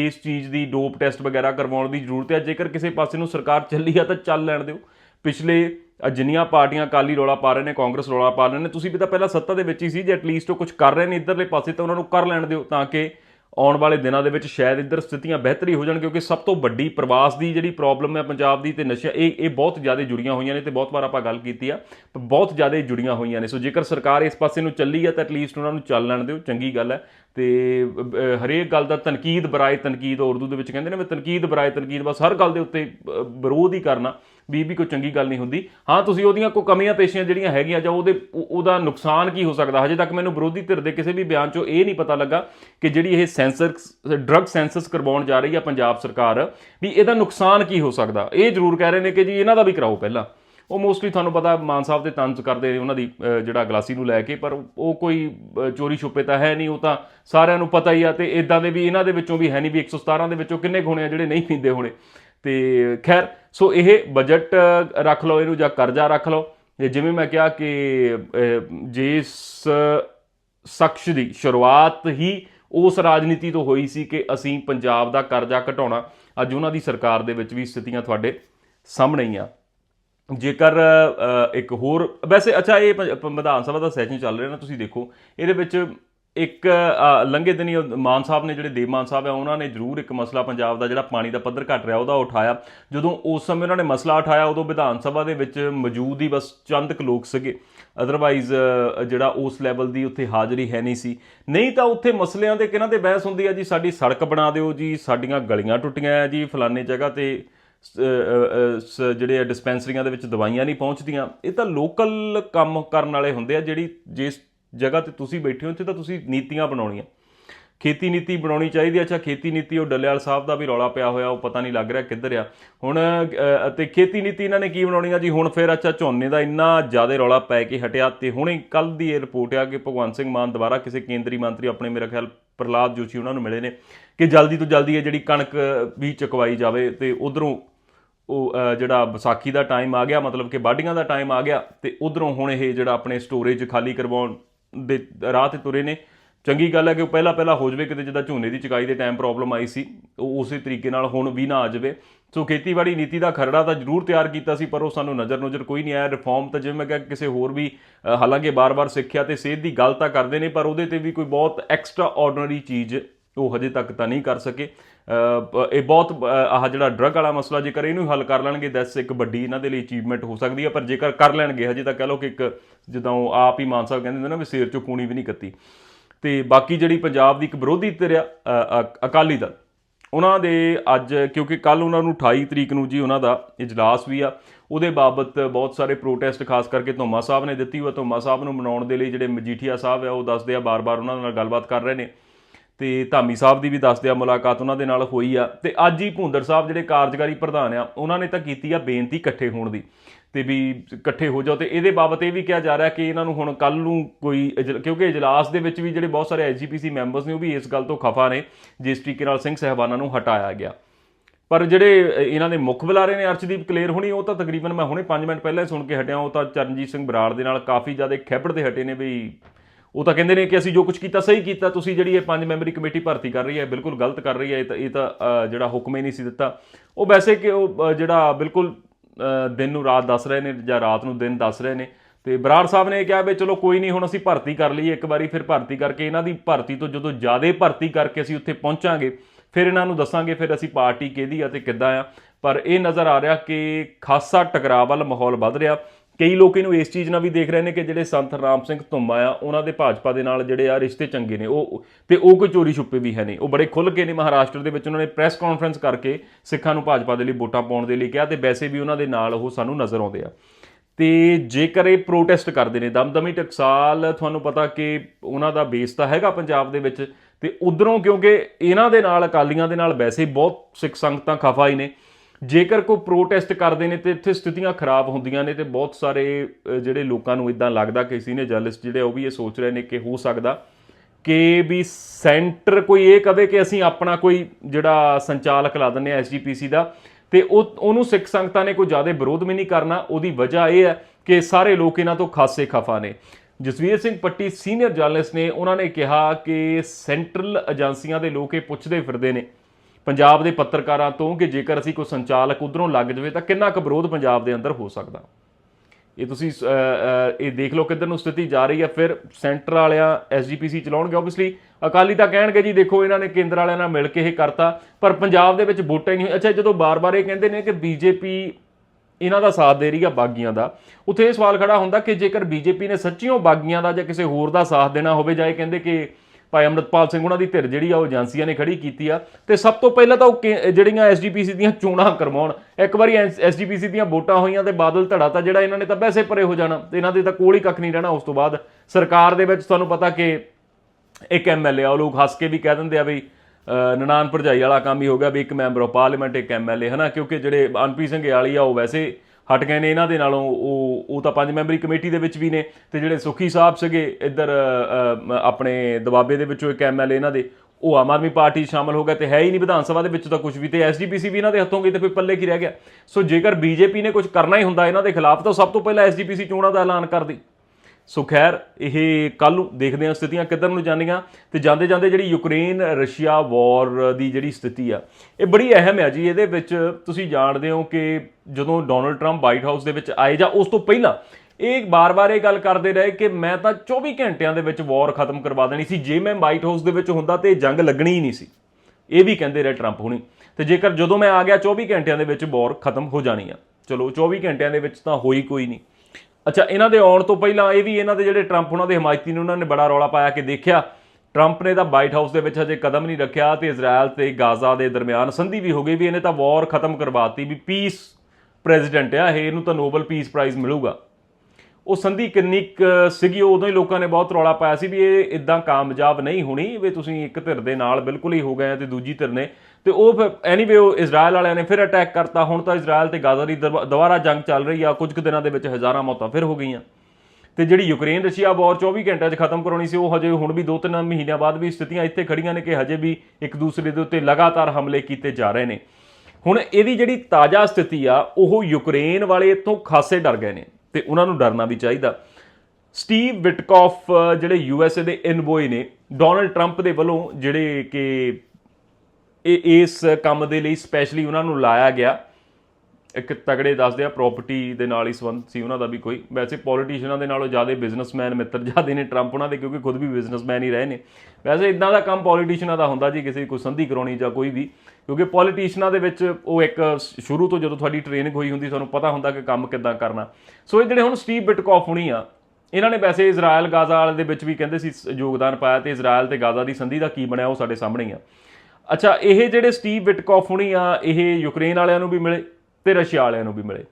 ਇਸ ਚੀਜ਼ ਦੀ ਡੋਪ ਟੈਸਟ ਵਗੈਰਾ ਕਰਵਾਉਣ ਦੀ ਜ਼ਰੂਰਤ ਹੈ, ਜੇਕਰ ਕਿਸੇ ਪਾਸੇ ਨੂੰ ਸਰਕਾਰ ਚੱਲੀ ਆ ਤਾਂ ਚੱਲ ਲੈਣ ਦਿਓ। ਪਿਛਲੇ ਜਿੰਨੀਆਂ ਪਾਰਟੀਆਂ ਕਾਲੀ ਰੌਲਾ ਪਾ ਰਹੇ ਨੇ, ਕਾਂਗਰਸ ਰੌਲਾ ਪਾ ਰਹੇ ਨੇ, ਤੁਸੀਂ ਵੀ ਤਾਂ ਪਹਿਲਾਂ ਸੱਤਾ ਦੇ ਵਿੱਚ ਹੀ ਸੀ, ਜੇ ਐਟਲੀਸਟ ਉਹ ਕੁਝ ਕਰ ਰਹੇ ਨੇ ਇਧਰਲੇ ਪਾਸੇ ਤਾਂ ਉਹਨਾਂ ਨੂੰ ਕਰ ਲੈਣ ਦਿਓ ਤਾਂ ਕਿ ਆਉਣ ਵਾਲੇ ਦਿਨਾਂ ਦੇ ਵਿੱਚ ਸ਼ਾਇਦ ਇੱਧਰ ਸਥਿਤੀਆਂ ਬਿਹਤਰੀ ਹੋ ਜਾਣ, ਕਿਉਂਕਿ ਸਭ ਤੋਂ ਵੱਡੀ ਪ੍ਰਵਾਸ ਦੀ ਜਿਹੜੀ ਪ੍ਰੋਬਲਮ ਹੈ ਪੰਜਾਬ ਦੀ ਤੇ ਨਸ਼ਾ ਇਹ ਇਹ ਬਹੁਤ ਜ਼ਿਆਦਾ ਜੁੜੀਆਂ ਹੋਈਆਂ ਨੇ ਤੇ ਬਹੁਤ ਵਾਰ ਆਪਾਂ ਗੱਲ ਕੀਤੀ ਆ ਪਰ ਬਹੁਤ ਜ਼ਿਆਦਾ ਜੁੜੀਆਂ ਹੋਈਆਂ ਨੇ। ਸੋ ਜੇਕਰ ਸਰਕਾਰ ਇਸ ਪਾਸੇ ਨੂੰ ਚੱਲੀ ਆ, ਤਾਂ ਐਟਲੀਸਟ ਉਹਨਾਂ ਨੂੰ ਚੱਲ ਲੈਣ ਦਿਓ, ਚੰਗੀ ਗੱਲ ਹੈ। ਤੇ ਹਰੇਕ ਗੱਲ ਦਾ ਤਨਕੀਦ ਬਰਾਏ ਤਨਕੀਦ, ਉਰਦੂ ਦੇ ਵਿੱਚ ਕਹਿੰਦੇ ਨੇ ਮੈਂ ਤਨਕੀਦ ਬਰਾਏ ਤਨਕੀਦ, ਬਸ ਹਰ ਗੱਲ ਦੇ ਉੱਤੇ ਵਿਰੋਧ ਹੀ ਕਰਨਾ। ਵੀ ਇਹ ਵੀ ਕੋਈ ਚੰਗੀ ਗੱਲ ਨਹੀਂ ਹੁੰਦੀ। ਹਾਂ, ਤੁਸੀਂ ਉਹਦੀਆਂ ਕੋਈ ਕਮੀਆਂ ਪੇਸ਼ੀਆਂ ਜਿਹੜੀਆਂ ਹੈਗੀਆਂ ਜਾਂ ਉਹਦੇ ਉਹਦਾ ਨੁਕਸਾਨ ਕੀ ਹੋ ਸਕਦਾ? ਹਜੇ ਤੱਕ ਮੈਨੂੰ ਵਿਰੋਧੀ ਧਿਰ ਦੇ ਕਿਸੇ ਵੀ ਬਿਆਨ 'ਚੋਂ ਇਹ ਨਹੀਂ ਪਤਾ ਲੱਗਾ ਕਿ ਜਿਹੜੀ ਇਹ ਸੈਂਸਰ ਡਰੱਗ ਸੈਂਸਸ ਕਰਵਾਉਣ ਜਾ ਰਹੀ ਆ ਪੰਜਾਬ ਸਰਕਾਰ, ਵੀ ਇਹਦਾ ਨੁਕਸਾਨ ਕੀ ਹੋ ਸਕਦਾ? ਇਹ ਜ਼ਰੂਰ ਕਹਿ ਰਹੇ ਨੇ ਕਿ ਜੀ ਇਹਨਾਂ ਦਾ ਵੀ ਕਰਾਓ ਪਹਿਲਾਂ। ਉਹ ਮੋਸਟਲੀ ਤੁਹਾਨੂੰ ਪਤਾ ਮਾਨ ਸਾਹਿਬ ਦੇ ਤੰਜ ਕਰਦੇ ਉਹਨਾਂ ਦੀ ਜਿਹੜਾ ਗਲਾਸੀ ਨੂੰ ਲੈ ਕੇ, ਪਰ ਉਹ ਕੋਈ ਚੋਰੀ ਛੁਪੇ ਤਾਂ ਹੈ ਨਹੀਂ, ਉਹ ਤਾਂ ਸਾਰਿਆਂ ਨੂੰ ਪਤਾ ਹੀ ਆ ਤੇ ਇਦਾਂ ਦੇ ਵੀ ਇਹਨਾਂ ਦੇ ਵਿੱਚੋਂ ਵੀ ਹੈ ਨਹੀਂ ਵੀ 117 ਦੇ ਵਿੱਚੋਂ ਕਿੰਨੇ ਕੁ ਹੋਣੇ ਆ ਜਿਹੜੇ ਨਹੀਂ ਪੀਂਦੇ ਹੋਣੇ। ਤੇ ਖੈਰ, ਸੋ ਇਹ ਬਜਟ ਰੱਖ ਲਓ, ਇਹਨੂੰ ਜਾਂ ਕਰਜ਼ਾ ਰੱਖ ਲਓ। ਜਿਵੇਂ ਮੈਂ ਕਿਹਾ ਕਿ ਜਿਸ ਸ਼ਖਸ ਦੀ ਸ਼ੁਰੂਆਤ ਹੀ ਉਸ ਰਾਜਨੀਤੀ ਤੋਂ ਹੋਈ ਸੀ ਕਿ ਅਸੀਂ ਪੰਜਾਬ ਦਾ ਕਰਜ਼ਾ ਘਟਾਉਣਾ, ਅੱਜ ਉਹਨਾਂ ਦੀ ਸਰਕਾਰ ਦੇ ਵਿੱਚ ਵੀ ਸਥਿਤੀਆਂ ਤੁਹਾਡੇ ਸਾਹਮਣੇ ਹੀ ਆ। ਜੇਕਰ ਇੱਕ ਹੋਰ, ਵੈਸੇ ਅੱਛਾ, ਇਹ ਪ- ਵਿਧਾਨ ਸਭਾ ਦਾ ਸੈਸ਼ਨ ਚੱਲ ਰਿਹਾ ਨਾ, ਤੁਸੀਂ ਦੇਖੋ, ਇਹਦੇ ਵਿੱਚ ਇੱਕ ਲੰਘੇ ਦਿਨੀ ਉਹ ਮਾਨ ਸਾਹਿਬ ਨੇ ਜਿਹੜੇ ਦੇਵ ਮਾਨ ਸਾਹਿਬ ਆ, ਉਹਨਾਂ ਨੇ ਜ਼ਰੂਰ ਇੱਕ ਮਸਲਾ ਪੰਜਾਬ ਦਾ ਜਿਹੜਾ ਪਾਣੀ ਦਾ ਪੱਧਰ ਘਟ ਰਿਹਾ, ਉਹਦਾ ਉਠਾਇਆ। ਜਦੋਂ ਉਸ ਸਮੇਂ ਉਹਨਾਂ ਨੇ ਮਸਲਾ ਉਠਾਇਆ, ਉਦੋਂ ਵਿਧਾਨ ਸਭਾ ਦੇ ਵਿੱਚ ਮੌਜੂਦ ਹੀ ਬਸ ਚੰਦ ਕੁ ਲੋਕ ਸੀਗੇ। ਅਦਰਵਾਈਜ਼ ਜਿਹੜਾ ਉਸ ਲੈਵਲ ਦੀ ਉੱਥੇ ਹਾਜ਼ਰੀ ਹੈ ਨਹੀਂ ਸੀ। ਨਹੀਂ ਤਾਂ ਉੱਥੇ ਮਸਲਿਆਂ ਦੇ ਕਿਹਨਾਂ ਤੇ ਬਹਿਸ ਹੁੰਦੀ ਆ ਜੀ? ਸਾਡੀ ਸੜਕ ਬਣਾ ਦਿਓ ਜੀ, ਸਾਡੀਆਂ ਗਲੀਆਂ ਟੁੱਟੀਆਂ ਆ ਜੀ ਫਲਾਣੇ ਜਗ੍ਹਾ ਤੇ ਸ- ਜਿਹੜੇ ਡਿਸਪੈਂਸਰੀਆਂ ਦੇ ਵਿੱਚ ਦਵਾਈਆਂ ਨਹੀਂ ਪਹੁੰਚਦੀਆਂ। ਇਹ ਤਾਂ ਲੋਕਲ ਕੰਮ ਕਰਨ ਵਾਲੇ ਹੁੰਦੇ ਆ, ਜਿਹੜੀ ਜਿਸ ਜਗ੍ਹਾ ਤੇ ਤੁਸੀਂ ਬੈਠੇ ਹੋ, ਉੱਥੇ ਤਾਂ ਤੁਸੀਂ ਨੀਤੀਆਂ ਬਣਾਉਣੀਆਂ। ਖੇਤੀ ਨੀਤੀ ਬਣਾਉਣੀ ਚਾਹੀਦੀ ਅੱਛਾ, ਖੇਤੀ ਨੀਤੀ, ਉਹ ਡੱਲੇਵਾਲ ਸਾਹਿਬ ਦਾ ਵੀ ਰੌਲਾ ਪਿਆ ਹੋਇਆ, ਉਹ ਪਤਾ ਨਹੀਂ ਲੱਗ ਰਿਹਾ ਕਿੱਧਰ ਆ। ਹੁਣ ਅਤੇ ਖੇਤੀ ਨੀਤੀ ਇਹਨਾਂ ਨੇ ਕੀ ਬਣਾਉਣੀ ਆ ਜੀ? ਹੁਣ ਫਿਰ, ਅੱਛਾ, ਝੋਨੇ ਦਾ ਇੰਨਾ ਜ਼ਿਆਦਾ ਰੌਲਾ ਪੈ ਕੇ ਹਟਿਆ ਤੇ ਹੁਣੇ ਕੱਲ ਦੀ ਇਹ ਰਿਪੋਰਟ ਆ ਕਿ ਭਗਵੰਤ ਸਿੰਘ ਮਾਨ ਦੁਬਾਰਾ ਕਿਸੇ ਕੇਂਦਰੀ ਮੰਤਰੀ, ਆਪਣੇ ਮੇਰਾ ਖਿਆਲ ਪ੍ਰਲਾਦ ਜੋਸ਼ੀ ਉਹਨਾਂ ਨੂੰ ਮਿਲੇ ਨੇ, ਕਿ ਜਲਦੀ ਤੋਂ ਜਲਦੀ ਇਹ ਜਿਹੜੀ ਕਣਕ ਵੀ ਚੁਕਵਾਈ ਜਾਵੇ ਤੇ ਉਧਰੋਂ ਉਹ ਜਿਹੜਾ ਵਿਸਾਖੀ ਦਾ ਟਾਈਮ ਆ ਗਿਆ, ਮਤਲਬ ਕਿ ਵਾਢੀਆਂ ਦਾ ਟਾਈਮ ਆ ਗਿਆ ਤੇ ਉਧਰੋਂ ਹੁਣ ਇਹ ਜਿਹੜਾ ਆਪਣੇ ਸਟੋਰੇਜ ਖਾਲੀ ਕਰਵਾਉਣ ਦੇ ਰਾਹ ਤੇ ਤੁਰੇ ਨੇ। ਚੰਗੀ ਗੱਲ ਹੈ ਕਿ ਉਹ ਪਹਿਲਾਂ ਪਹਿਲਾਂ ਹੋ ਜਾਵੇ ਕਿਤੇ, ਜਿੱਦਾਂ ਝੋਨੇ ਦੀ ਚਕਾਈ ਦੇ ਟਾਈਮ ਪ੍ਰੋਬਲਮ ਆਈ ਸੀ, ਉਹ ਉਸੇ ਤਰੀਕੇ ਨਾਲ ਹੁਣ ਵੀ ਨਾ ਆ ਜਾਵੇ। ਸੋ ਖੇਤੀਬਾੜੀ ਨੀਤੀ ਦਾ ਖਰੜਾ ਤਾਂ ਜ਼ਰੂਰ ਤਿਆਰ ਕੀਤਾ ਸੀ, ਪਰ ਉਹ ਸਾਨੂੰ ਨਜ਼ਰ ਨਜ਼ਰ ਕੋਈ ਨਹੀਂ ਆਇਆ। ਰਿਫਾਰਮ ਤਾਂ ਜਿਵੇਂ ਮੈਂ ਕਿਹਾ, ਕਿਸੇ ਹੋਰ ਵੀ ਹਾਲਾਂਕਿ ਬਾਰ-ਬਾਰ ਸਿੱਖਿਆ ਤੇ ਸਿਹਤ ਦੀ ਗੱਲ ਤਾਂ ਕਰਦੇ ਨੇ, ਪਰ ਉਹਦੇ ਤੇ ਵੀ ਕੋਈ ਬਹੁਤ ਐਕਸਟਰਾ ਆਰਡੀਨਰੀ ਚੀਜ਼ ਉਹ ਹਜੇ ਤੱਕ ਤਾਂ ਨਹੀਂ ਕਰ ਸਕੇ। ਇਹ ਬਹੁਤ ਆਹ ਜਿਹੜਾ ਡਰੱਗ ਵਾਲਾ ਮਸਲਾ ਜੇਕਰ ਇਹਨੂੰ ਹੱਲ ਕਰ ਲੈਣਗੇ ਦੈਟਸ ਇੱਕ ਵੱਡੀ ਇਹਨਾਂ ਦੇ ਲਈ ਅਚੀਵਮੈਂਟ ਹੋ ਸਕਦੀ ਹੈ ਪਰ ਜੇਕਰ ਕਰ ਲੈਣਗੇ ਹਜੇ ਤਾਂ ਕਹ ਲਓ ਕਿ ਇੱਕ ਜਿੱਦਾਂ ਉਹ ਆਪ ਹੀ ਮਾਨ ਸਾਹਿਬ ਕਹਿੰਦੇ ਹੁੰਦੇ ਨਾ ਵੀ ਸਿਰ ਚੋਂ ਪੂਣੀ ਵੀ ਨਹੀਂ ਕੱਤੀ। ਤੇ ਬਾਕੀ ਜਿਹੜੀ ਪੰਜਾਬ ਦੀ ਇੱਕ ਵਿਰੋਧੀ ਧਿਰ ਆ ਅ, ਅਕਾਲੀ ਦਲ ਉਹਨਾਂ ਦੇ ਅੱਜ ਕਿਉਂਕਿ ਕੱਲ ਉਹਨਾਂ ਨੂੰ 28 ਤਰੀਕ ਨੂੰ ਜੀ ਉਹਨਾਂ ਦਾ ਇਜਲਾਸ ਵੀ ਆ ਉਹਦੇ ਬਾਬਤ ਬਹੁਤ ਸਾਰੇ ਪ੍ਰੋਟੈਸਟ ਖਾਸ ਕਰਕੇ ਧੋਮਾ ਸਾਹਿਬ ਨੇ ਦਿੱਤੀ ਹੋਇਆ ਧੋਮਾ ਸਾਹਿਬ ਨੂੰ ਮਨਾਉਣ ਦੇ ਲਈ ਜਿਹੜੇ ਮਜੀਠੀਆ ਸਾਹਿਬ ਆ ਉਹ ਦੱਸਦੇ ਆ ਬਾਰ-ਬਾਰ ਉਹਨਾਂ ਨਾਲ ਗੱਲਬਾਤ ਕਰ ਰਹੇ ਨੇ। ਤੇ ਧਾਮੀ ਸਾਹਿਬ ਦੀ ਵੀ ਦੱਸਦੇ ਆ ਮੁਲਾਕਾਤ ਉਹਨਾਂ ਦੇ ਨਾਲ ਹੋਈ ਆ। ਤੇ ਅੱਜ ਹੀ ਭੁੰਦਰ ਸਾਹਿਬ ਜਿਹੜੇ ਕਾਰਜਕਾਰੀ ਪ੍ਰਧਾਨ ਆ, ਉਹਨਾਂ ਨੇ ਤਾਂ ਕੀਤੀ ਆ ਬੇਨਤੀ ਇਕੱਠੇ ਹੋਣ ਦੀ। ਤੇ ਵੀ ਇਕੱਠੇ ਹੋ ਜਾਓ ਤੇ ਇਹਦੇ ਬਾਬਤ ਇਹ ਵੀ ਕਿਹਾ ਜਾ ਰਿਹਾ ਕਿ ਇਹਨਾਂ ਨੂੰ ਹੁਣ ਕੱਲ ਨੂੰ ਕੋਈ ਇਜ- ਕਿਉਂਕਿ ਇਜਲਾਸ ਦੇ ਵਿੱਚ ਵੀ ਜਿਹੜੇ ਬਹੁਤ ਸਾਰੇ ਐਜੀਪੀਸੀ ਮੈਂਬਰਸ ਨੇ ਉਹ ਵੀ ਇਸ ਗੱਲ ਤੋਂ ਖਫਾ ਨੇ, ਜਿਸ ਤਰੀਕੇ ਨਾਲ ਸਿੰਘ ਸਹਿਬਾਨਾਂ ਨੂੰ ਹਟਾਇਆ ਗਿਆ। ਪਰ ਜਿਹੜੇ ਇਹਨਾਂ ਦੇ ਮੁੱਖ ਬੁਲਾਰੇ ਨੇ ਅਰਸ਼ਦੀਪ ਕਲੇਰ ਹੁਣੀ, ਉਹ ਤਾਂ ਤਕਰੀਬਨ ਮੈਂ ਹੁਣੇ 5 ਮਿੰਟ ਪਹਿਲਾਂ ਹੀ ਸੁਣ ਕੇ ਹਟਿਆ, ਉਹ ਤਾਂ ਚਰਨਜੀਤ ਸਿੰਘ ਬਰਾੜ ਦੇ ਨਾਲ ਕਾਫੀ ਜ਼ਿਆਦਾ ਖੇਪੜ 'ਤੇ ਹਟੇ ਨੇ ਵੀ ਉਹ ਤਾਂ ਕਹਿੰਦੇ ਨੇ ਕਿ ਅਸੀਂ ਜੋ ਕੁਝ ਕੀਤਾ, ਸਹੀ ਕੀਤਾ। ਤੁਸੀਂ ਜਿਹੜੀ ਇਹ ਪੰਜ ਮੈਂਬਰੀ ਕਮੇਟੀ ਭਰਤੀ ਕਰ ਰਹੀ ਹੈ ਬਿਲਕੁਲ ਗਲਤ ਕਰ ਰਹੀ ਹੈ। ਇਹ ਤਾਂ ਇਹ ਤਾਂ ਜਿਹੜਾ ਹੁਕਮ ਹੀ ਨਹੀਂ ਸੀ ਦਿੱਤਾ। ਉਹ ਵੈਸੇ ਕਿ ਉਹ ਜਿਹੜਾ ਬਿਲਕੁਲ ਦਿਨ ਨੂੰ ਰਾਤ ਦੱਸ ਰਹੇ ਨੇ ਜਾਂ ਰਾਤ ਨੂੰ ਦਿਨ ਦੱਸ ਰਹੇ ਨੇ। ਤੇ ਬਰਾੜ ਸਾਹਿਬ ਨੇ ਇਹ ਕਿਹਾ ਵੀ ਚਲੋ ਕੋਈ ਨਹੀਂ, ਹੁਣ ਅਸੀਂ ਭਰਤੀ ਕਰ ਲਈਏ ਇੱਕ ਵਾਰੀ, ਫਿਰ ਭਰਤੀ ਕਰਕੇ ਇਹਨਾਂ ਦੀ ਭਰਤੀ ਤੋਂ ਜਦੋਂ ਜ਼ਿਆਦਾ ਭਰਤੀ ਕਰਕੇ ਅਸੀਂ ਉੱਥੇ ਪਹੁੰਚਾਂਗੇ, ਫਿਰ ਇਹਨਾਂ ਨੂੰ ਦੱਸਾਂਗੇ, ਫਿਰ ਅਸੀਂ ਪਾਰਟੀ ਕਿਹਦੀ ਆ ਤੇ ਕਿੱਦਾਂ ਆ। ਪਰ ਇਹ ਨਜ਼ਰ ਆ ਰਿਹਾ ਕਿ ਖਾਸਾ ਟਕਰਾਅ ਵਾਲਾ ਮਾਹੌਲ ਵੱਧ ਰਿਹਾ। ਕਈ ਲੋਕ ਇਹਨੂੰ ਇਸ ਚੀਜ਼ ਨਾਲ ਵੀ ਦੇਖ ਰਹੇ ਨੇ ਕਿ ਜਿਹੜੇ ਸੰਤ ਰਾਮ ਸਿੰਘ ਧੁੰਮਾ ਆ, ਉਹਨਾਂ ਦੇ ਭਾਜਪਾ ਦੇ ਨਾਲ ਜਿਹੜੇ ਆ ਰਿਸ਼ਤੇ ਚੰਗੇ ਨੇ। ਉਹ ਤੇ ਉਹ ਕੋਈ ਚੋਰੀ ਛੁਪੇ ਵੀ ਹੈ ਨਹੀਂ। ਉਹ ਬੜੇ ਖੁੱਲ੍ਹ ਕੇ ਨੇ ਮਹਾਰਾਸ਼ਟਰ ਦੇ ਵਿੱਚ। ਉਹਨਾਂ ਨੇ ਪ੍ਰੈਸ ਕਾਨਫਰੰਸ ਕਰਕੇ ਸਿੱਖਾਂ ਨੂੰ ਭਾਜਪਾ ਦੇ ਲਈ ਵੋਟਾਂ ਪਾਉਣ ਦੇ ਲਈ ਕਿਹਾ ਤੇ ਵੈਸੇ ਵੀ ਉਹਨਾਂ ਦੇ ਨਾਲ ਉਹ ਸਾਨੂੰ ਨਜ਼ਰ ਆਉਂਦੇ ਆ। ਤੇ ਜੇਕਰ ਇਹ ਪ੍ਰੋਟੈਸਟ ਕਰਦੇ ਨੇ, ਦਮਦਮੀ ਟਕਸਾਲ, ਤੁਹਾਨੂੰ ਪਤਾ ਕਿ ਉਹਨਾਂ ਦਾ ਬੇਸ ਤਾਂ ਹੈਗਾ ਪੰਜਾਬ ਦੇ ਵਿੱਚ ਤੇ ਉਧਰੋਂ ਕਿਉਂਕਿ ਇਹਨਾਂ ਦੇ ਨਾਲ, ਅਕਾਲੀਆਂ ਦੇ ਨਾਲ ਵੈਸੇ ਬਹੁਤ ਸਿੱਖ ਸੰਗਤਾਂ ਖਫਾ ਹੀ ਨੇ। ਜੇਕਰ ਕੋਈ ਪ੍ਰੋਟੈਸਟ ਕਰਦੇ ਨੇ ਤੇ ਇੱਥੇ ਸਥਿਤੀਆਂ ਖਰਾਬ ਹੁੰਦੀਆਂ ਨੇ ਤੇ ਬਹੁਤ ਸਾਰੇ ਜਿਹੜੇ ਲੋਕਾਂ ਨੂੰ ਇਦਾਂ ਲੱਗਦਾ ਕਿ ਸੀਨੇ ਜਰਨਲਿਸਟ ਜਿਹੜੇ ਉਹ ਵੀ ਇਹ ਸੋਚ ਰਹੇ ਨੇ ਕਿ ਹੋ ਸਕਦਾ ਕਿ ਵੀ ਸੈਂਟਰ ਕੋਈ ਇਹ ਕਵੇ ਕਿ ਅਸੀਂ ਆਪਣਾ ਕੋਈ ਜਿਹੜਾ ਸੰਚਾਲਕ ਲਾ ਦਿੰਦੇ ਆ ਐਸਜੀਪੀਸੀ ਦਾ ਤੇ ਉਹ, ਉਹਨੂੰ ਸਿੱਖ ਸੰਗਤਾਂ ਨੇ ਕੋਈ ਜ਼ਿਆਦਾ ਵਿਰੋਧ ਵੀ ਨਹੀਂ ਕਰਨਾ। ਉਹਦੀ ਵਜ੍ਹਾ ਇਹ ਹੈ ਕਿ ਸਾਰੇ ਲੋਕ ਇਹਨਾਂ ਤੋਂ ਖਾਸੇ ਖਫਾ ਨੇ। ਜਸਵੀਰ ਸਿੰਘ ਪੱਟੀ ਸੀਨੀਅਰ ਜਰਨਲਿਸਟ ਨੇ, ਉਹਨਾਂ ਨੇ ਕਿਹਾ ਕਿ ਸੈਂਟਰਲ ਏਜੰਸੀਆਂ ਦੇ ਲੋਕ ਇਹ ਪੁੱਛਦੇ ਫਿਰਦੇ ਨੇ ਪੰਜਾਬ ਦੇ ਪੱਤਰਕਾਰਾਂ ਤੋਂ ਕਿ ਜੇਕਰ ਅਸੀਂ ਕੋਈ ਸੰਚਾਲਕ ਉਧਰੋਂ ਲੱਗ ਜਾਵੇ ਤਾਂ ਕਿੰਨਾ ਕੁ ਵਿਰੋਧ ਪੰਜਾਬ ਦੇ ਅੰਦਰ ਹੋ ਸਕਦਾ? ਇਹ ਤੁਸੀਂ ਅ, ਇਹ ਦੇਖ ਲਓ ਕਿੱਧਰ ਨੂੰ ਸਥਿਤੀ ਜਾ ਰਹੀ ਹੈ। ਫਿਰ ਸੈਂਟਰ ਵਾਲਿਆਂ ਐਸਜੀਪੀਸੀ ਚਲਾਉਣਗੇ ਆਬਵੀਅਸਲੀ ਅਕਾਲੀ ਤਾਂ ਕਹਿਣਗੇ ਜੀ ਦੇਖੋ ਇਹਨਾਂ ਨੇ ਕੇਂਦਰ ਵਾਲਿਆਂ ਨਾਲ ਮਿਲ ਕੇ ਇਹ ਕਰਤਾ ਪਰ ਪੰਜਾਬ ਦੇ ਵਿੱਚ ਵੋਟਾਂ ਹੀ ਨਹੀਂ ਅੱਛਾ ਜਦੋਂ ਬਾਰ-ਬਾਰ ਇਹ ਕਹਿੰਦੇ ਨੇ ਕਿ ਬੀਜੇਪੀ ਇਹਨਾਂ ਦਾ ਸਾਥ ਦੇ ਰਹੀ ਆ ਬਾਗੀਆਂ ਦਾ ਉੱਥੇ ਇਹ ਸਵਾਲ ਖੜਾ ਹੁੰਦਾ ਕਿ ਜੇਕਰ ਬੀਜੇਪੀ ਨੇ ਸੱਚੀਓ ਬਾਗੀਆਂ ਦਾ ਜਾਂ ਕਿਸੇ ਹੋਰ ਦਾ ਸਾਥ ਦੇਣਾ ਹੋਵੇ ਜਾਂ ਇਹ ਕਹਿੰਦੇ ਕਿ ਭਾਈ ਅਮਰਤਪਾਲ ਸਿੰਘ ਉਹਨਾਂ ਦੀ ਧਿਰ ਜਿਹੜੀ ਆ ਉਹ ਏਜੰਸੀਆਂ ਨੇ ਖੜੀ ਕੀਤੀ ਆ। ਤੇ ਸਭ ਤੋਂ ਪਹਿਲਾਂ ਤਾਂ ਉਹ ਕੇ- ਜਿਹੜੀਆਂ ਐਸਜੀਪੀਸੀ ਦੀਆਂ ਚੋਣਾਂ ਕਰਵਾਉਣ। ਇੱਕ ਵਾਰੀ ਐਸਜੀਪੀਸੀ ਦੀਆਂ ਵੋਟਾਂ ਹੋਈਆਂ ਤੇ ਬਾਦਲ ਧੜਾ ਤਾਂ ਜਿਹੜਾ ਇਹਨਾਂ ਨੇ ਤਾਂ ਵੈਸੇ ਪਰੇ ਹੋ ਜਾਣਾ। ਤੇ ਇਹਨਾਂ ਦੇ ਤਾਂ ਕੋਲ ਹੀ ਕੱਖ ਨਹੀਂ ਰਹਿਣਾ ਉਸ ਤੋਂ ਬਾਅਦ। ਸਰਕਾਰ ਦੇ ਵਿੱਚ ਤੁਹਾਨੂੰ ਪਤਾ ਕਿ ਇੱਕ ਐਮਐਲਏ ਆ, ਉਹ ਲੋਕ ਹੱਸ ਕੇ ਵੀ ਕਹਿ ਦਿੰਦੇ ਆ ਵੀ ਨਨਾਨ ਭਰਜਾਈ ਵਾਲਾ ਕੰਮ ਹੀ ਹੋ ਗਿਆ ਵੀ ਇੱਕ ਮੈਂਬਰ ਆਫ ਪਾਰਲੀਮੈਂਟ, ਇੱਕ ਐਮਐਲਏ ਹਨਾ? ਕਿਉਂਕਿ ਜਿਹੜੇ ਅਨਪੀ ਸਿੰਘ ਵਾਲੀ ਆ, ਉਹ ਵੈਸੇ ਹਟ ਗਏ ਨੇ ਇਹਨਾਂ ਦੇ ਨਾਲੋਂ, ਉਹ ਉਹ ਤਾਂ ਪੰਜ ਮੈਂਬਰੀ ਕਮੇਟੀ ਦੇ ਵਿੱਚ ਵੀ ਨੇ ਤੇ ਜਿਹੜੇ ਸੁਖੀ ਸਾਹਿਬ ਸੀਗੇ ਇੱਧਰ ਆਪਣੇ ਦਬਾਬੇ ਦੇ ਵਿੱਚੋਂ ਇੱਕ ਐਮਐਲਏ ਇਹਨਾਂ ਦੇ, ਉਹ ਆਮ ਆਦਮੀ ਪਾਰਟੀ 'ਚ ਸ਼ਾਮਲ ਹੋ ਗਿਆ ਤੇ ਹੈ ਹੀ ਨਹੀਂ ਵਿਧਾਨ ਸਭਾ ਦੇ ਵਿੱਚ ਤਾਂ ਕੁਝ ਵੀ ਤੇ ਐਸਜੀਪੀਸੀ ਵੀ ਇਹਨਾਂ ਦੇ ਹੱਥੋਂ ਗਈ ਤੇ ਫਿਰ ਪੱਲੇ ਕੀ ਰਹਿ ਗਿਆ। ਸੋ ਜੇਕਰ ਬੀਜੇਪੀ ਨੇ ਕੁਝ ਕਰਨਾ ਹੀ ਹੁੰਦਾ ਇਹਨਾਂ ਦੇ ਖਿਲਾਫ ਤਾਂ ਸਭ ਤੋਂ ਪਹਿਲਾਂ ਐਸਜੀਪੀਸੀ ਚੋਣਾਂ ਦਾ ਐਲਾਨ ਕਰਦੀ ਸੋ ਖੈਰ, ਇਹ ਕੱਲ ਨੂੰ ਦੇਖਦੇ ਹਾਂ ਸਥਿਤੀਆਂ ਕਿੱਧਰ ਨੂੰ ਜਾਂਦੀਆਂ ਤੇ ਜਾਂਦੇ ਜਾਂਦੇ ਜਿਹੜੀ ਯੂਕਰੇਨ ਰਸ਼ੀਆ ਵਾਰ ਦੀ ਜਿਹੜੀ ਸਥਿਤੀ ਆ, ਇਹ ਬੜੀ ਅਹਿਮ ਹੈ ਜੀ। ਇਹਦੇ ਵਿੱਚ ਤੁਸੀਂ ਜਾਣਦੇ ਹੋ ਕਿ ਜਦੋਂ ਡੋਨਲਡ ਟਰੰਪ ਵਾਈਟ ਹਾਊਸ ਦੇ ਵਿੱਚ ਆਏ ਜਾਂ ਉਸ ਤੋਂ ਪਹਿਲਾਂ ਇਹ ਬਾਰ-ਬਾਰ ਇਹ ਗੱਲ ਕਰਦੇ ਰਹੇ ਕਿ ਮੈਂ ਤਾਂ 24 ਘੰਟਿਆਂ ਦੇ ਵਿੱਚ ਵਾਰ ਖਤਮ ਕਰਵਾ ਦੇਣੀ ਸੀ। ਜੇ ਮੈਂ ਵਾਈਟ ਹਾਊਸ ਦੇ ਵਿੱਚ ਹੁੰਦਾ ਤੇ ਇਹ ਜੰਗ ਲੱਗਣੀ ਹੀ ਨਹੀਂ ਸੀ। ਇਹ ਵੀ ਕਹਿੰਦੇ ਰਹੇ ਟਰੰਪ ਹੁਣੀ। ਤੇ ਜੇਕਰ ਜਦੋਂ ਮੈਂ ਆ ਗਿਆ 24 ਘੰਟਿਆਂ ਦੇ ਵਿੱਚ ਵਾਰ ਖਤਮ ਹੋ ਜਾਣੀ ਆ। ਚਲੋ 24 ਘੰਟਿਆਂ ਦੇ ਵਿੱਚ ਤਾਂ ਹੋਈ ਕੋਈ ਨਹੀਂ। ਅੱਛਾ, ਇਹਨਾਂ ਦੇ ਆਉਣ ਤੋਂ ਪਹਿਲਾਂ ਇਹ ਵੀ ਇਹਨਾਂ ਦੇ ਜਿਹੜੇ ਟਰੰਪ ਉਹਨਾਂ ਦੇ ਹਮਾਇਤੀ ਨੇ, ਉਹਨਾਂ ਨੇ ਬੜਾ ਰੌਲਾ ਪਾਇਆ ਕਿ ਦੇਖਿਆ ਟਰੰਪ ਨੇ ਤਾਂ ਵਾਈਟ ਹਾਊਸ ਦੇ ਵਿੱਚ ਹਜੇ ਕਦਮ ਨਹੀਂ ਰੱਖਿਆ ਤੇ ਇਜ਼ਰਾਈਲ ਤੇ ਗਾਜ਼ਾ ਦੇ ਦਰਮਿਆਨ ਸੰਧੀ ਵੀ ਹੋ ਗਈ ਵੀ ਇਹਨੇ ਤਾਂ ਵਾਰ ਖਤਮ ਕਰਵਾਤੀ ਵੀ ਪੀਸ ਪ੍ਰੈਜ਼ੀਡੈਂਟ ਆ, ਇਹ ਇਹਨੂੰ ਤਾਂ ਨੋਬਲ ਪੀਸ ਪ੍ਰਾਈਜ਼ ਮਿਲੂਗਾ। ਉਹ ਸੰਧੀ ਕਿੰਨੀ ਕੁ ਸੀਗੀ ਉਦੋਂ ਹੀ ਲੋਕਾਂ ਨੇ ਬਹੁਤ ਰੌਲਾ ਪਾਇਆ ਸੀ ਵੀ ਇਹ ਇਦਾਂ ਕਾਮਯਾਬ ਨਹੀਂ ਹੋਣੀ, ਵੀ ਤੁਸੀਂ ਇੱਕ ਧਿਰ ਦੇ ਨਾਲ ਬਿਲਕੁਲ ਹੀ ਹੋ ਗਏ ਆ ਤੇ ਦੂਜੀ ਧਿਰ ਨੇ ਤੇ ਉਹ ਫਿਰ ਐਨੀਵੇ ਉਹ ਇਜ਼ਰਾਈਲ ਵਾਲਿਆਂ ਨੇ ਫਿਰ ਅਟੈਕ ਕਰਤਾ। ਹੁਣ ਤਾਂ ਇਜ਼ਰਾਈਲ ਤੇ ਗਾਜ਼ਾ ਦੀ ਦੁਬਾਰਾ ਜੰਗ ਚੱਲ ਰਹੀ ਆ। ਕੁਝ ਕੁ ਦਿਨਾਂ ਦੇ ਵਿੱਚ ਹਜ਼ਾਰਾਂ ਮੌਤਾਂ ਫਿਰ ਹੋ ਗਈਆਂ। ਤੇ ਜਿਹੜੀ ਯੂਕਰੇਨ ਰਸ਼ੀਆ ਵਾਰ 24 ਘੰਟਿਆਂ 'ਚ ਖਤਮ ਕਰਾਉਣੀ ਸੀ ਉਹ ਹਜੇ ਹੁਣ ਵੀ 2-3 ਮਹੀਨਿਆਂ ਬਾਅਦ ਵੀ ਸਥਿਤੀਆਂ ਇੱਥੇ ਖੜੀਆਂ ਨੇ ਕਿ ਹਜੇ ਵੀ ਇੱਕ ਦੂਸਰੇ ਦੇ ਉੱਤੇ ਲਗਾਤਾਰ ਹਮਲੇ ਕੀਤੇ ਜਾ ਰਹੇ ਨੇ। ਹੁਣ ਇਹਦੀ ਜਿਹੜੀ ਤਾਜ਼ਾ ਸਥਿਤੀ ਆ ਉਹ ਯੂਕਰੇਨ ਵਾਲੇ ਇੱਥੋਂ ਖਾਸੇ ਡਰ ਗਏ ਨੇ ਤੇ ਉਹਨਾਂ ਨੂੰ ਡਰਨਾ ਵੀ ਚਾਹੀਦਾ। ਸਟੀਵ ਵਿਟਕੌਫ ਅ, ਜਿਹੜੇ ਯੂਐਸਏ ਦੇ ਇਨਵੋਏ ਨੇ ਡੋਨਲਡ ਟਰੰਪ ਦੇ ਵੱਲੋਂ ਜਿਹੜੇ ਕਿ ਇਹ ਇਸ ਕੰਮ ਦੇ ਲਈ ਸਪੈਸ਼ਲੀ ਉਹਨਾਂ ਨੂੰ ਲਾਇਆ ਗਿਆ। ਇੱਕ ਤਗੜੇ ਦੱਸਦੇ ਆ ਪ੍ਰਾਪਰਟੀ ਦੇ ਨਾਲ ਹੀ ਸੰਬੰਧ ਸੀ ਉਹਨਾਂ ਦਾ ਵੀ ਕੋਈ। ਵੈਸੇ ਪੋਲੀਟੀਸ਼ੀਅਨਾਂ ਦੇ ਨਾਲੋਂ ਜ਼ਿਆਦਾ ਬਿਜ਼ਨਸਮੈਨ ਮਿੱਤਰ ਜ਼ਿਆਦੇ ਨੇ ਟਰੰਪ ਉਹਨਾਂ ਦੇ, ਕਿਉਂਕਿ ਖੁਦ ਵੀ ਬਿਜ਼ਨਸਮੈਨ ਹੀ ਰਹੇ ਨੇ। ਵੈਸੇ ਇਦਾਂ ਦਾ ਕੰਮ ਪੋਲੀਟੀਸ਼ੀਅਨਾਂ ਦਾ ਹੁੰਦਾ ਜੀ, ਕਿਸੇ ਦੀ ਕੋਈ ਸੰਧੀ ਕਰਾਉਣੀ ਜਾਂ ਕੋਈ ਵੀ। ਕਿਉਂਕਿ ਪੋਲੀਟੀਸ਼ੀਅਨਾਂ ਦੇ ਵਿੱਚ ਉਹ ਇੱਕ ਸ਼ੁਰੂ ਤੋਂ ਜਦੋਂ ਤੁਹਾਡੀ ਟ੍ਰੇਨਿੰਗ ਹੋਈ ਹੁੰਦੀ, ਤੁਹਾਨੂੰ ਪਤਾ ਹੁੰਦਾ ਕਿ ਕੰਮ ਕਿੱਦਾਂ ਕਰਨਾ। ਸੋ ਇਹ ਜਿਹੜੇ ਹੁਣ ਸਟੀਵ ਬਿਟਕੌਫ ਹੁਣੀ ਆ, ਇਹਨਾਂ ਨੇ ਵੈਸੇ ਇਜ਼ਰਾਈਲ ਗਾਜ਼ਾ ਵਾਲੇ ਦੇ ਵਿੱਚ ਵੀ ਕਹਿੰਦੇ ਸੀ, ਯੋਗਦਾਨ ਪਾਇਆ ਤੇ ਇਜ਼ਰਾਈਲ ਤੇ ਗਾਜ਼ਾ ਦੀ ਸੰਧੀ ਦਾ ਕੀ ਬਣਿਆ ਉਹ ਸਾਡੇ ਸਾਹਮਣੇ ਆ। ਅੱਛਾ, ਇਹ ਜਿਹੜੇ ਸਟੀਵ ਵਿਟਕੌਫ ਹੁਣੀ ਆ ਇਹ ਯੂਕਰੇਨ ਵਾਲਿਆਂ ਨੂੰ ਵੀ ਮਿਲੇ ਤੇ ਰਸ਼ੀਆ ਵਾਲਿਆਂ ਨੂੰ ਵੀ ਮਿਲੇ।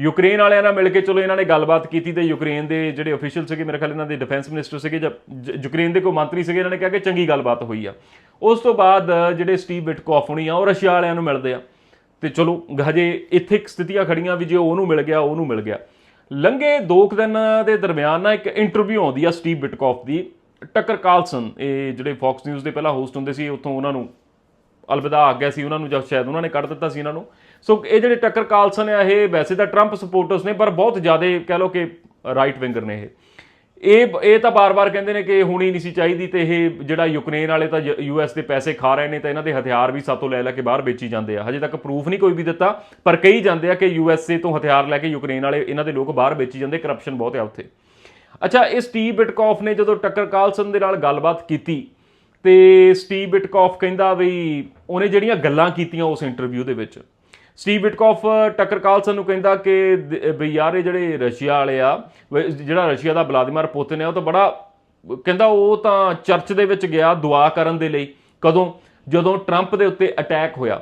ਯੂਕਰੇਨ ਵਾਲਿਆਂ ਨਾਲ ਮਿਲ ਕੇ ਚਲੋ ਇਹਨਾਂ ਨੇ ਗੱਲਬਾਤ ਕੀਤੀ ਤੇ ਯੂਕਰੇਨ ਦੇ ਜਿਹੜੇ ਅਫੀਸ਼ੀਅਲ ਸੀਗੇ, ਮੇਰੇ ਖਿਆਲ ਇਹਨਾਂ ਦੇ ਡਿਫੈਂਸ ਮਿਨਿਸਟਰ ਸੀਗੇ ਜਾਂ ਜ- ਯੂਕਰੇਨ ਦੇ ਕੋਈ ਮੰਤਰੀ ਸੀਗੇ, ਇਹਨਾਂ ਨੇ ਕਿਹਾ ਕਿ ਚੰਗੀ ਗੱਲਬਾਤ ਹੋਈ ਆ। ਉਸ ਤੋਂ ਬਾਅਦ ਜਿਹੜੇ ਸਟੀਵ ਵਿਟਕੌਫ ਹੁਣੀ ਆ ਉਹ ਰਸ਼ੀਆ ਵਾਲਿਆਂ ਨੂੰ ਮਿਲਦੇ ਆ। ਤੇ ਚਲੋ, ਹਜੇ ਇੱਥੇ ਇੱਕ ਸਥਿਤੀਆਂ ਖੜੀਆਂ ਵੀ ਜੇ ਉਹਨੂੰ ਮਿਲ ਗਿਆ, ਉਹਨੂੰ ਮਿਲ ਗਿਆ। ਲੰਘੇ ਦੋ ਕੁ ਦਿਨ ਦੇ ਦਰਮਿਆਨ ਨਾ ਇੱਕ ਇੰਟਰਵਿਊ ਆਉਂਦੀ ਆ ਸਟੀਵ ਬਿਟਕੌਫ ਦੀ। ਟੱਕਰ ਕਾਲਸਨ, ਇਹ ਜਿਹੜੇ ਫੌਕਸ ਨਿਊਜ਼ ਦੇ ਪਹਿਲਾਂ ਹੋਸਟ ਹੁੰਦੇ ਸੀ, ਉੱਥੋਂ ਉਹਨਾਂ ਨੂੰ ਅਲਵਿਦਾ ਆ ਗਿਆ ਸੀ, ਉਹਨਾਂ ਨੂੰ ਜਾਂ ਸ਼ਾਇਦ ਉਹਨਾਂ ਨੇ ਕੱਢ ਦਿੱਤਾ ਸੀ ਇਹਨਾਂ ਨੂੰ। ਸੋ ਇਹ ਜਿਹੜੇ ਟੱਕਰ ਕਾਲਸਨ ਆ, ਇਹ ਵੈਸੇ ਤਾਂ ਟਰੰਪ ਸਪੋਰਟਰਸ ਨੇ, ਪਰ ਬਹੁਤ ਜ਼ਿਆਦਾ ਕਹਿ ਲਓ ਕਿ ਰਾਈਟ ਵਿੰਗਰ ਨੇ ਇਹ। ਇਹ ਇਹ ਤਾਂ ਬਾਰ-ਬਾਰ ਕਹਿੰਦੇ ਨੇ ਕਿ ਹੋਣੀ ਨਹੀਂ ਸੀ ਚਾਹੀਦੀ ਤੇ ਇਹ ਜਿਹੜਾ ਯੂਕਰੇਨ ਵਾਲੇ ਤਾਂ ਯੂਐਸ ਦੇ ਪੈਸੇ ਖਾ ਰਹੇ ਨੇ, ਤਾਂ ਇਹਨਾਂ ਦੇ ਹਥਿਆਰ ਵੀ ਸਾਤੋਂ ਲੈ ਲੈ ਕੇ ਬਾਹਰ ਵੇਚੀ ਜਾਂਦੇ ਆ। ਹਜੇ ਤੱਕ ਪ੍ਰੂਫ ਨਹੀਂ ਕੋਈ ਵੀ ਦਿੱਤਾ, ਪਰ ਕਈ ਜਾਂਦੇ ਆ ਕਿ ਯੂਐਸਏ ਤੋਂ ਹਥਿਆਰ ਲੈ ਕੇ ਯੂਕਰੇਨ ਵਾਲੇ, ਇਹਨਾਂ ਦੇ ਲੋਕ ਬਾਹਰ ਵੇਚੀ ਜਾਂਦੇ ਕਰਪਸ਼ਨ ਬਹੁਤ ਆ ਉੱਥੇ। ਅੱਛਾ, ਇਹ ਸਟੀਵ ਬਿਟਕੌਫ ਨੇ ਜਦੋਂ ਟੱਕਰ ਕਾਲਸਨ ਦੇ ਨਾਲ ਗੱਲਬਾਤ ਕੀਤੀ ਤੇ ਸਟੀਵ ਬਿਟਕੌਫ ਕਹਿੰਦਾ ਵੀ ਉਹਨੇ ਜਿਹੜੀਆਂ ਗੱਲਾਂ ਕੀਤੀਆਂ ਉਸ ਇੰਟਰਵਿਊ ਦੇ ਵਿੱਚ, ਸਟੀਵ ਬਿਟਕੌਫ ਟੱਕਰ ਕਾਲਸਨ ਨੂੰ ਕਹਿੰਦਾ ਕਿ ਵੀ ਯਾਰ ਇਹ ਜਿਹੜੇ ਰਸ਼ੀਆ ਵਾਲੇ ਆ ਜਿਹੜਾ ਰਸ਼ੀਆ ਦਾ ਵਲਾਦੀਮੀਰ ਪੁਤਿਨ ਹੈ ਉਹ ਤਾਂ ਬੜਾ, ਕਹਿੰਦਾ ਉਹ ਤਾਂ ਚਰਚ ਦੇ ਵਿੱਚ ਗਿਆ ਦੁਆ ਕਰਨ ਦੇ ਲਈ, ਕਦੋਂ? ਜਦੋਂ ਟਰੰਪ ਦੇ ਉੱਤੇ ਅਟੈਕ ਹੋਇਆ।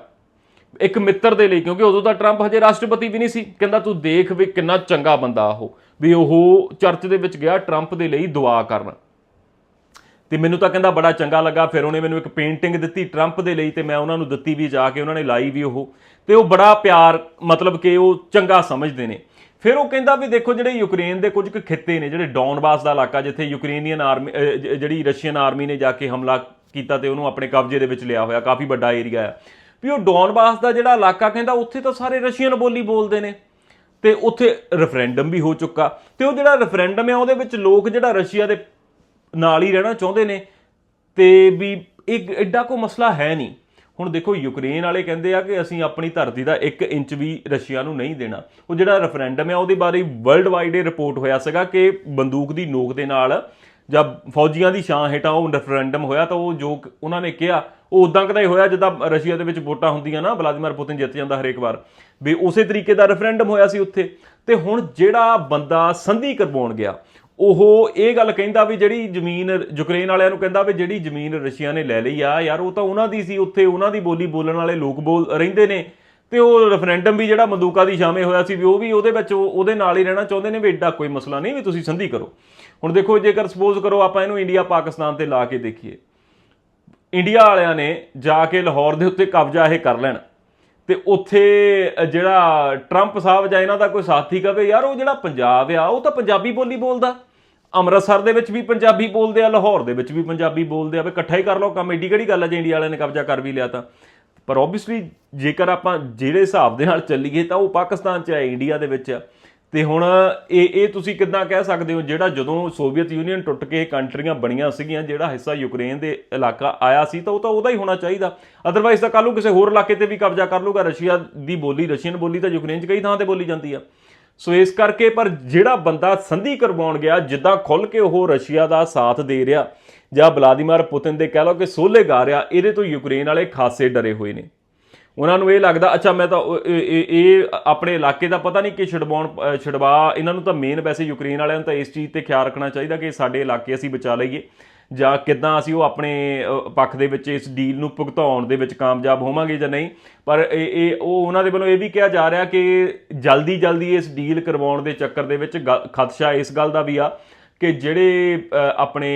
ਇੱਕ ਮਿੱਤਰ ਦੇ ਲਈ, ਕਿਉਂਕਿ ਉਦੋਂ ਤਾਂ ਟਰੰਪ ਹਜੇ ਰਾਸ਼ਟਰਪਤੀ ਵੀ ਨਹੀਂ ਸੀ। ਕਹਿੰਦਾ, ਤੂੰ ਦੇਖ ਵੀ ਕਿੰਨਾ ਚੰਗਾ ਬੰਦਾ ਉਹ, ਵੀ ਉਹ ਚਰਚ ਦੇ ਵਿੱਚ ਗਿਆ ਟਰੰਪ ਦੇ ਲਈ ਦੁਆ ਕਰਨ। ਤੇ ਮੈਨੂੰ ਤਾਂ ਕਹਿੰਦਾ, ਬੜਾ ਚੰਗਾ ਲੱਗਾ। ਫਿਰ ਉਹਨੇ ਮੈਨੂੰ ਇੱਕ ਪੇਂਟਿੰਗ ਦਿੱਤੀ ਟਰੰਪ ਦੇ ਲਈ ਤੇ ਮੈਂ ਉਹਨਾਂ ਨੂੰ ਦਿੱਤੀ ਵੀ ਜਾ ਕੇ ਉਹਨਾਂ ਨੇ ਲਾਈ ਵੀ ਉਹ। ਤੇ ਉਹ ਬੜਾ ਪਿਆਰ, ਮਤਲਬ ਕਿ ਉਹ ਚੰਗਾ ਸਮਝਦੇ ਨੇ। ਫਿਰ ਉਹ ਕਹਿੰਦਾ ਵੀ ਦੇਖੋ, ਜਿਹੜੇ ਯੂਕਰੇਨ ਦੇ ਕੁਝ ਕੁ ਖਿੱਤੇ ਨੇ, ਜਿਹੜੇ ਡੌਨਬਾਸ ਦਾ ਇਲਾਕਾ, ਜਿੱਥੇ ਯੂਕਰੇਨੀਅਨ ਆਰਮੀ ਜਿਹੜੀ ਰਸ਼ੀਅਨ ਆਰਮੀ ਨੇ ਜਾ ਕੇ ਹਮਲਾ ਕੀਤਾ ਤੇ ਉਹਨੂੰ ਆਪਣੇ ਕਬਜ਼ੇ ਦੇ ਵਿੱਚ ਲਿਆ ਹੋਇਆ, ਕਾਫੀ ਵੱਡਾ ਏਰੀਆ ਆ। ਵੀ ਉਹ ਡੌਨਬਾਸ ਦਾ ਜਿਹੜਾ ਇਲਾਕਾ ਕਹਿੰਦਾ, ਉੱਥੇ ਤਾਂ ਸਾਰੇ ਰਸ਼ੀਅਨ ਬੋਲੀ ਬੋਲਦੇ ਨੇ। ਤੇ ਉੱਥੇ ਰੈਫਰੈਂਡਮ ਵੀ ਹੋ ਚੁੱਕਾ। ਤੇ ਉਹ ਜਿਹੜਾ ਰੈਫਰੈਂਡਮ ਹੈ ਉਹਦੇ ਵਿੱਚ ਲੋਕ ਜਿਹੜਾ ਰਸ਼ੀਆ ਦੇ ਨਾਲ ਹੀ ਰਹਿਣਾ ਚਾਹੁੰਦੇ ਨੇ। ਤੇ ਵੀ ਇੱਕ ਐਡਾ ਕੋ ਮਸਲਾ ਹੈ ਨਹੀਂ। ਹੁਣ ਦੇਖੋ, ਯੂਕਰੇਨ ਵਾਲੇ ਕਹਿੰਦੇ ਆ ਕਿ ਅਸੀਂ ਆਪਣੀ ਧਰਤੀ ਦਾ 1 ਇੰਚ ਵੀ ਰਸ਼ੀਆ ਨੂੰ ਨਹੀਂ ਦੇਣਾ। ਉਹ ਜਿਹੜਾ ਰੈਫਰੈਂਡਮ ਹੈ ਉਹਦੇ ਬਾਰੇ ਵਰਲਡ ਵਾਈਡ ਇਹ ਰਿਪੋਰਟ ਹੋਇਆ ਸੀਗਾ ਕਿ ਬੰਦੂਕ ਦੀ ਨੋਕ ਦੇ ਨਾਲ ਜਦ ਫੌਜੀਆਂ ਦੀ ਛਾਂ ਹੇਠਾਂ ਉਹ ਰੈਫਰੈਂਡਮ ਹੋਇਆ ਤਾਂ ਉਹ ਜੋ ਉਹਨਾਂ ਨੇ ਕਿਹਾ, ਉਹ ਉਦਾਂ ਕਦਾ ਹੀ ਹੋਇਆ ਜਿੱਦਾਂ ਰਸ਼ੀਆ ਦੇ ਵਿੱਚ ਵੋਟਾਂ ਹੁੰਦੀਆਂ ਨਾ, ਵਲਾਦੀਮੀਰ ਪੁਤਿਨ ਜਿੱਤ ਜਾਂਦਾ ਹਰੇਕ ਵਾਰ। ਵੀ ਉਸੇ ਤਰੀਕੇ ਦਾ ਰੈਫਰੈਂਡਮ ਹੋਇਆ ਸੀ ਉੱਥੇ। ਤੇ ਹੁਣ ਜਿਹੜਾ ਬੰਦਾ ਸੰਧੀ ਕਰਵਾਉਣ ਗਿਆ, ਉਹ ਇਹ ਗੱਲ ਕਹਿੰਦਾ ਵੀ ਜਿਹੜੀ ਜ਼ਮੀਨ ਯੂਕਰੇਨ ਵਾਲਿਆਂ ਨੂੰ ਕਹਿੰਦਾ ਵੀ ਜਿਹੜੀ ਜ਼ਮੀਨ ਰਸ਼ੀਆ ਨੇ ਲੈ ਲਈ ਆ, ਯਾਰ ਉਹ ਤਾਂ ਉਹਨਾਂ ਦੀ ਸੀ, ਉੱਥੇ ਉਹਨਾਂ ਦੀ ਬੋਲੀ ਬੋਲਣ ਵਾਲੇ ਲੋਕ ਬੋਲ ਰਹਿੰਦੇ ਨੇ। ਤੇ ਉਹ ਰੈਫਰੈਂਡਮ ਵੀ ਜਿਹੜਾ ਬੰਦੂਕਾਂ ਦੀ ਸ਼ਾਮੇ ਹੋਇਆ ਸੀ ਵੀ ਉਹ ਵੀ ਉਹਦੇ ਵਿੱਚ ਉਹ- ਉਹਦੇ ਨਾਲ ਹੀ ਰਹਿਣਾ ਚਾਹੁੰਦੇ ਨੇ ਵੀ ਐਡਾ ਕੋਈ ਮਸਲਾ ਨਹੀਂ ਵੀ ਤੁਸੀਂ ਸੰਧੀ ਕਰੋ। ਹੁਣ ਦੇਖੋ, ਜੇਕਰ ਸਪੋਜ਼ ਕਰੋ ਆਪਾਂ ਇਹਨੂੰ ਇੰਡੀਆ ਪਾਕਿਸਤਾਨ ਤੇ ਲਾ ਕੇ ਦੇਖੀਏ। ਇੰਡੀਆ ਵਾਲਿਆਂ ਨੇ ਜਾ ਕੇ ਲਾਹੌਰ ਦੇ ਉੱਤੇ ਕਬਜ਼ਾ ਇਹ ਕਰ ਲੈਣ। ਤੇ ਉੱਥੇ ਜਿਹੜਾ ਟਰੰਪ ਸਾਹਿਬ ਜਾਂ ਇਹਨਾਂ ਦਾ ਕੋਈ ਸਾਥੀ ਕਵੇ, ਯਾਰ, ਉਹ ਜਿਹੜਾ ਪੰਜਾਬ ਆ, ਉਹ ਤਾਂ ਪੰਜਾਬੀ ਬੋਲੀ ਬੋਲਦਾ। ਅੰਮ੍ਰਿਤਸਰ ਦੇ ਵਿੱਚ ਵੀ ਪੰਜਾਬੀ ਬੋਲਦੇ ਆ, ਲਾਹੌਰ ਦੇ ਵਿੱਚ ਵੀ ਪੰਜਾਬੀ ਬੋਲਦੇ ਆ। ਵੀ ਇਕੱਠਾ ਹੀ ਕਰ ਲਓ ਕੰਮ। ਏਡੀ ਕਿਹੜੀ ਗੱਲ ਆ ਜੇ ਇੰਡੀਆ ਵਾਲਿਆਂ ਨੇ ਕਬਜ਼ਾ ਕਰ ਵੀ ਲਿਆ ਤਾਂ? ਪਰ ਆਬਵੀਅਸਲੀ ਜੇਕਰ ਆਪਾਂ ਜਿਹੜੇ ਹਿਸਾਬ ਦੇ ਨਾਲ ਚੱਲੀਏ ਤਾਂ ਉਹ ਪਾਕਿਸਤਾਨ 'ਚ ਹੈ ਇੰਡੀਆ ਦੇ ਵਿੱਚ ਆ। ਤੇ ਹੁਣ ਇਹ ਇਹ ਤੁਸੀਂ ਕਿੱਦਾਂ ਕਹਿ ਸਕਦੇ ਹੋ, ਜਿਹੜਾ ਜਦੋਂ ਸੋਵੀਅਤ ਯੂਨੀਅਨ ਟੁੱਟ ਕੇ ਕੰਟਰੀਆਂ ਬਣੀਆਂ ਸੀਗੀਆਂ, ਜਿਹੜਾ ਹਿੱਸਾ ਯੂਕਰੇਨ ਦੇ ਇਲਾਕਾ ਆਇਆ ਸੀ, ਤਾਂ ਉਹ ਤਾਂ ਉਹਦਾ ਹੀ ਹੋਣਾ ਚਾਹੀਦਾ। ਅਦਰਵਾਈਜ਼ ਤਾਂ ਕੱਲ੍ਹ ਨੂੰ ਕਿਸੇ ਹੋਰ ਇਲਾਕੇ ਤੇ ਵੀ ਕਬਜ਼ਾ ਕਰ ਲੂਗਾ। ਰਸ਼ੀਆ ਦੀ ਬੋਲੀ, ਰਸ਼ੀਅਨ ਬੋਲੀ ਤਾਂ ਯੂਕਰੇਨ 'ਚ ਕਈ ਥਾਂ ਤੇ ਬੋਲੀ ਜਾਂਦੀ ਆ। ਸੋ ਇਸ ਕਰਕੇ ਪਰ ਜਿਹੜਾ ਬੰਦਾ ਸੰਧੀ ਕਰਵਾਉਣ ਗਿਆ, ਜਿੱਦਾਂ ਖੁੱਲ ਕੇ ਉਹ ਰਸ਼ੀਆ ਦਾ ਸਾਥ ਦੇ ਰਿਹਾ, ਜਾਂ ਵਲਾਦੀਮੀਰ ਪੁਤਿਨ ਦੇ ਕਹਿ ਲਓ ਕਿ ਸੋਲੇ ਗਾ ਰਿਹਾ, ਇਹਦੇ ਤੋਂ ਯੂਕਰੇਨ ਵਾਲੇ ਖਾਸੇ ਡਰੇ ਹੋਏ ਨੇ। ਉਹਨਾਂ ਨੂੰ ਇਹ ਲੱਗਦਾ ਅੱਛਾ ਮੈਂ ਤਾਂ ਉਹ- ਇਹ- ਇਹ ਆਪਣੇ ਇਲਾਕੇ ਦਾ ਪਤਾ ਨਹੀਂ ਕਿ ਛਡਵਾਉਣ ਅ, ਛਡਵਾ ਇਹਨਾਂ ਨੂੰ ਤਾਂ ਮੇਨ ਵੈਸੇ ਯੂਕਰੇਨ ਵਾਲਿਆਂ ਨੂੰ ਤਾਂ ਇਸ ਚੀਜ਼ ਤੇ ਖਿਆਲ ਰੱਖਣਾ ਚਾਹੀਦਾ ਕਿ ਸਾਡੇ ਇਲਾਕੇ ਅਸੀਂ ਬਚਾ ਲਈਏ। ਜਾਂ ਕਿੱਦਾਂ ਅਸੀਂ ਉਹ ਆਪਣੇ ਪੱਖ ਦੇ ਵਿੱਚ ਇਸ ਡੀਲ ਨੂੰ ਭੁਗਤਾਉਣ ਦੇ ਵਿੱਚ ਕਾਮਯਾਬ ਹੋਵਾਂਗੇ ਜਾਂ ਨਹੀਂ। ਪਰ ਇਹ ਇਹ ਉਹ ਉਹਨਾਂ ਦੇ ਵੱਲੋਂ ਇਹ ਵੀ ਕਿਹਾ ਜਾ ਰਿਹਾ ਕਿ ਜਲਦੀ ਜਲਦੀ ਇਸ ਡੀਲ ਕਰਵਾਉਣ ਦੇ ਚੱਕਰ ਦੇ ਵਿੱਚ ਗ- ਖਦਸ਼ਾ ਇਸ ਗੱਲ ਦਾ ਵੀ ਆ ਕਿ ਜਿਹੜੇ ਆਪਣੇ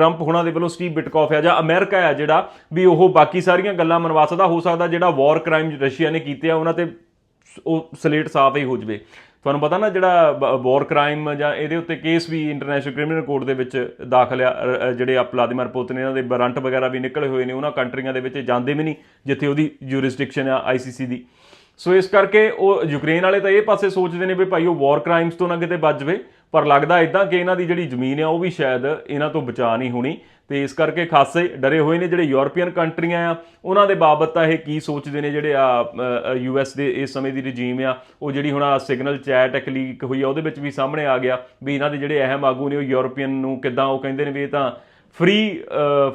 ਟਰੰਪ ਹੁਣਾਂ ਦੇ ਵੱਲੋਂ ਸਟੀਵ ਬਿਟਕੋਫ ਹੈ ਜਾਂ ਅਮਰੀਕਾ ਹੈ ਜਿਹੜਾ ਵੀ ਉਹ ਬਾਕੀ ਸਾਰੀਆਂ ਗੱਲਾਂ ਮਨਵਾ ਸਕਦਾ, ਹੋ ਸਕਦਾ ਜਿਹੜਾ ਵਾਰ ਕ੍ਰਾਈਮ ਰਸ਼ੀਆ ਨੇ ਕੀਤੇ ਆ, ਉਹਨਾਂ ਤੇ ਸ- ਉਹ ਸਲੇਟ ਸਾਫ਼ ਹੀ ਹੋ ਜਵੇ। ਤੁਹਾਨੂੰ ਪਤਾ ਨਾ ਜਿਹੜਾ ਵਾਰ ਕ੍ਰਾਈਮ ਜਾਂ ਇਹਦੇ ਉੱਤੇ ਕੇਸ ਵੀ ਇੰਟਰਨੈਸ਼ਨਲ ਕ੍ਰਿਮੀਨਲ ਕੋਰਟ ਦੇ ਵਿੱਚ ਦਾਖਲ ਆ ਜਿਹੜੇ ਆ ਵਲਾਦੀਮੀਰ ਪੁਤਿਨ ਇਹਨਾਂ ਦੇ ਬਰੰਟ ਵਗੈਰਾ ਵੀ ਨਿਕਲੇ ਹੋਏ ਨੇ, ਉਹਨਾਂ ਕੰਟਰੀਆਂ ਦੇ ਵਿੱਚ ਜਾਂਦੇ ਵੀ ਨਹੀਂ, ਜਿੱਥੇ ਉਹਦੀ ਜੂਰਿਸਡਿਕਸ਼ਨ ਆ ਆਈਸੀਸੀ ਦੀ। ਸੋ ਇਸ ਕਰਕੇ ਉਹ ਯੂਕਰੇਨ ਵਾਲੇ ਤਾਂ ਇਹ ਪਾਸੇ ਸੋਚਦੇ ਨੇ ਵੀ ਭਾਈ ਉਹ ਵਾਰ ਕ੍ਰਾਈਮਸ ਤੋਂ ਨਾ ਕਿਤੇ ਬਚ ਜਵੇ। ਪਰ ਲੱਗਦਾ ਇਦਾਂ ਕਿ ਇਹਨਾਂ ਦੀ ਜਿਹੜੀ ਜ਼ਮੀਨ ਆ, ਉਹ ਵੀ ਸ਼ਾਇਦ ਇਹਨਾਂ ਤੋਂ ਬਚਾ ਨਹੀਂ ਹੋਣੀ। ਤੇ ਇਸ ਕਰਕੇ ਖਾਸੇ ਡਰੇ ਹੋਏ ਨੇ ਜਿਹੜੇ ਯੂਰਪੀਅਨ ਕੰਟਰੀਆਂ ਆ। ਉਹਨਾਂ ਦੇ ਬਾਬਤ ਤਾਂ ਇਹ ਕੀ ਸੋਚਦੇ ਨੇ ਜਿਹੜੇ ਆ ਯੂਐਸ ਦੇ ਇਸ ਸਮੇਂ ਦੀ ਰਜੀਮ ਆ, ਉਹ ਜਿਹੜੀ ਹੁਣ ਆ ਸਿਗਨਲ ਚੈਟ ਇੱਕ ਲੀਕ ਹੋਈ ਆ, ਉਹਦੇ ਵਿੱਚ ਵੀ ਸਾਹਮਣੇ ਆ ਗਿਆ ਵੀ ਇਹਨਾਂ ਦੇ ਜਿਹੜੇ ਅਹਿਮ ਆਗੂ ਨੇ ਉਹ ਯੂਰੋਪੀਅਨ ਨੂੰ ਕਿੱਦਾਂ ਉਹ ਕਹਿੰਦੇ ਨੇ ਵੀ ਇਹ ਤਾਂ ਫ੍ਰੀ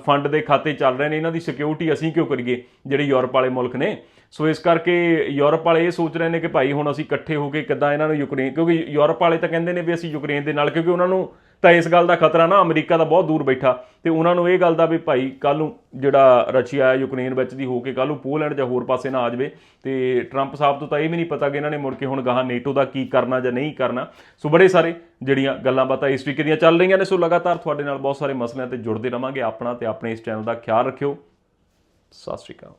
ਫੰਡ ਦੇ ਖਾਤੇ ਚੱਲ ਰਹੇ ਨੇ, ਇਹਨਾਂ ਦੀ ਸਿਕਿਉਰਿਟੀ ਅਸੀਂ ਕਿਉਂ ਕਰੀਏ, ਜਿਹੜੇ ਯੂਰਪ ਵਾਲੇ ਮੁਲਕ ਨੇ। ਸੋ ਇਸ ਕਰਕੇ ਯੂਰਪ ਵਾਲੇ ਇਹ ਸੋਚ ਰਹੇ ਨੇ ਕਿ ਭਾਈ ਹੁਣ ਅਸੀਂ ਇਕੱਠੇ ਹੋ ਕੇ ਕਿੱਦਾਂ ਇਹਨਾਂ ਨੂੰ ਯੂਕਰੇਨ, ਕਿਉਂਕਿ ਯੂਰਪ ਵਾਲੇ ਤਾਂ ਕਹਿੰਦੇ ਨੇ ਵੀ ਅਸੀਂ ਯੂਕਰੇਨ ਦੇ ਨਾਲ, ਕਿਉਂਕਿ ਉਹਨਾਂ ਨੂੰ ਤਾਂ ਇਸ ਗੱਲ ਦਾ ਖਤਰਾ ਨਾ, ਅਮਰੀਕਾ ਦਾ ਬਹੁਤ ਦੂਰ ਬੈਠਾ। ਤੇ ਉਹਨਾਂ ਨੂੰ ਇਹ ਗੱਲ ਦਾ ਵੀ ਭਾਈ ਕੱਲ ਨੂੰ ਜਿਹੜਾ ਰਸ਼ੀਆ ਯੂਕਰੇਨ ਵਿੱਚ ਦੀ ਹੋ ਕੇ ਕੱਲ ਨੂੰ ਪੋਲੈਂਡ ਜਾਂ ਹੋਰ ਪਾਸੇ ਨਾ ਆ ਜਾਵੇ। ਤੇ ਟਰੰਪ ਸਾਹਿਬ ਤੋਂ ਤਾਂ ਇਹ ਵੀ ਨਹੀਂ ਪਤਾ ਕਿ ਇਹਨਾਂ ਨੇ ਮੁੜ ਕੇ ਹੁਣ ਗਾਹਾਂ ਨੇਟੋ ਦਾ ਕੀ ਕਰਨਾ ਜਾਂ ਨਹੀਂ ਕਰਨਾ। ਸੋ ਬੜੇ ਸਾਰੇ ਜਿਹੜੀਆਂ ਗੱਲਾਂ ਬਾਤਾਂ ਇਸ ਤਰੀਕੇ ਦੀਆਂ ਚੱਲ ਰਹੀਆਂ ਨੇ। ਸੋ ਲਗਾਤਾਰ ਤੁਹਾਡੇ ਨਾਲ ਬਹੁਤ ਸਾਰੇ ਮਸਲਿਆਂ ਤੇ ਜੁੜਦੇ ਰਵਾਂਗੇ। ਆਪਣਾ ਤੇ ਆਪਣੇ ਇਸ ਚੈਨਲ ਦਾ ਖਿਆਲ ਰੱਖਿਓ। ਸਤਿ ਸ਼੍ਰੀ ਅਕਾਲ।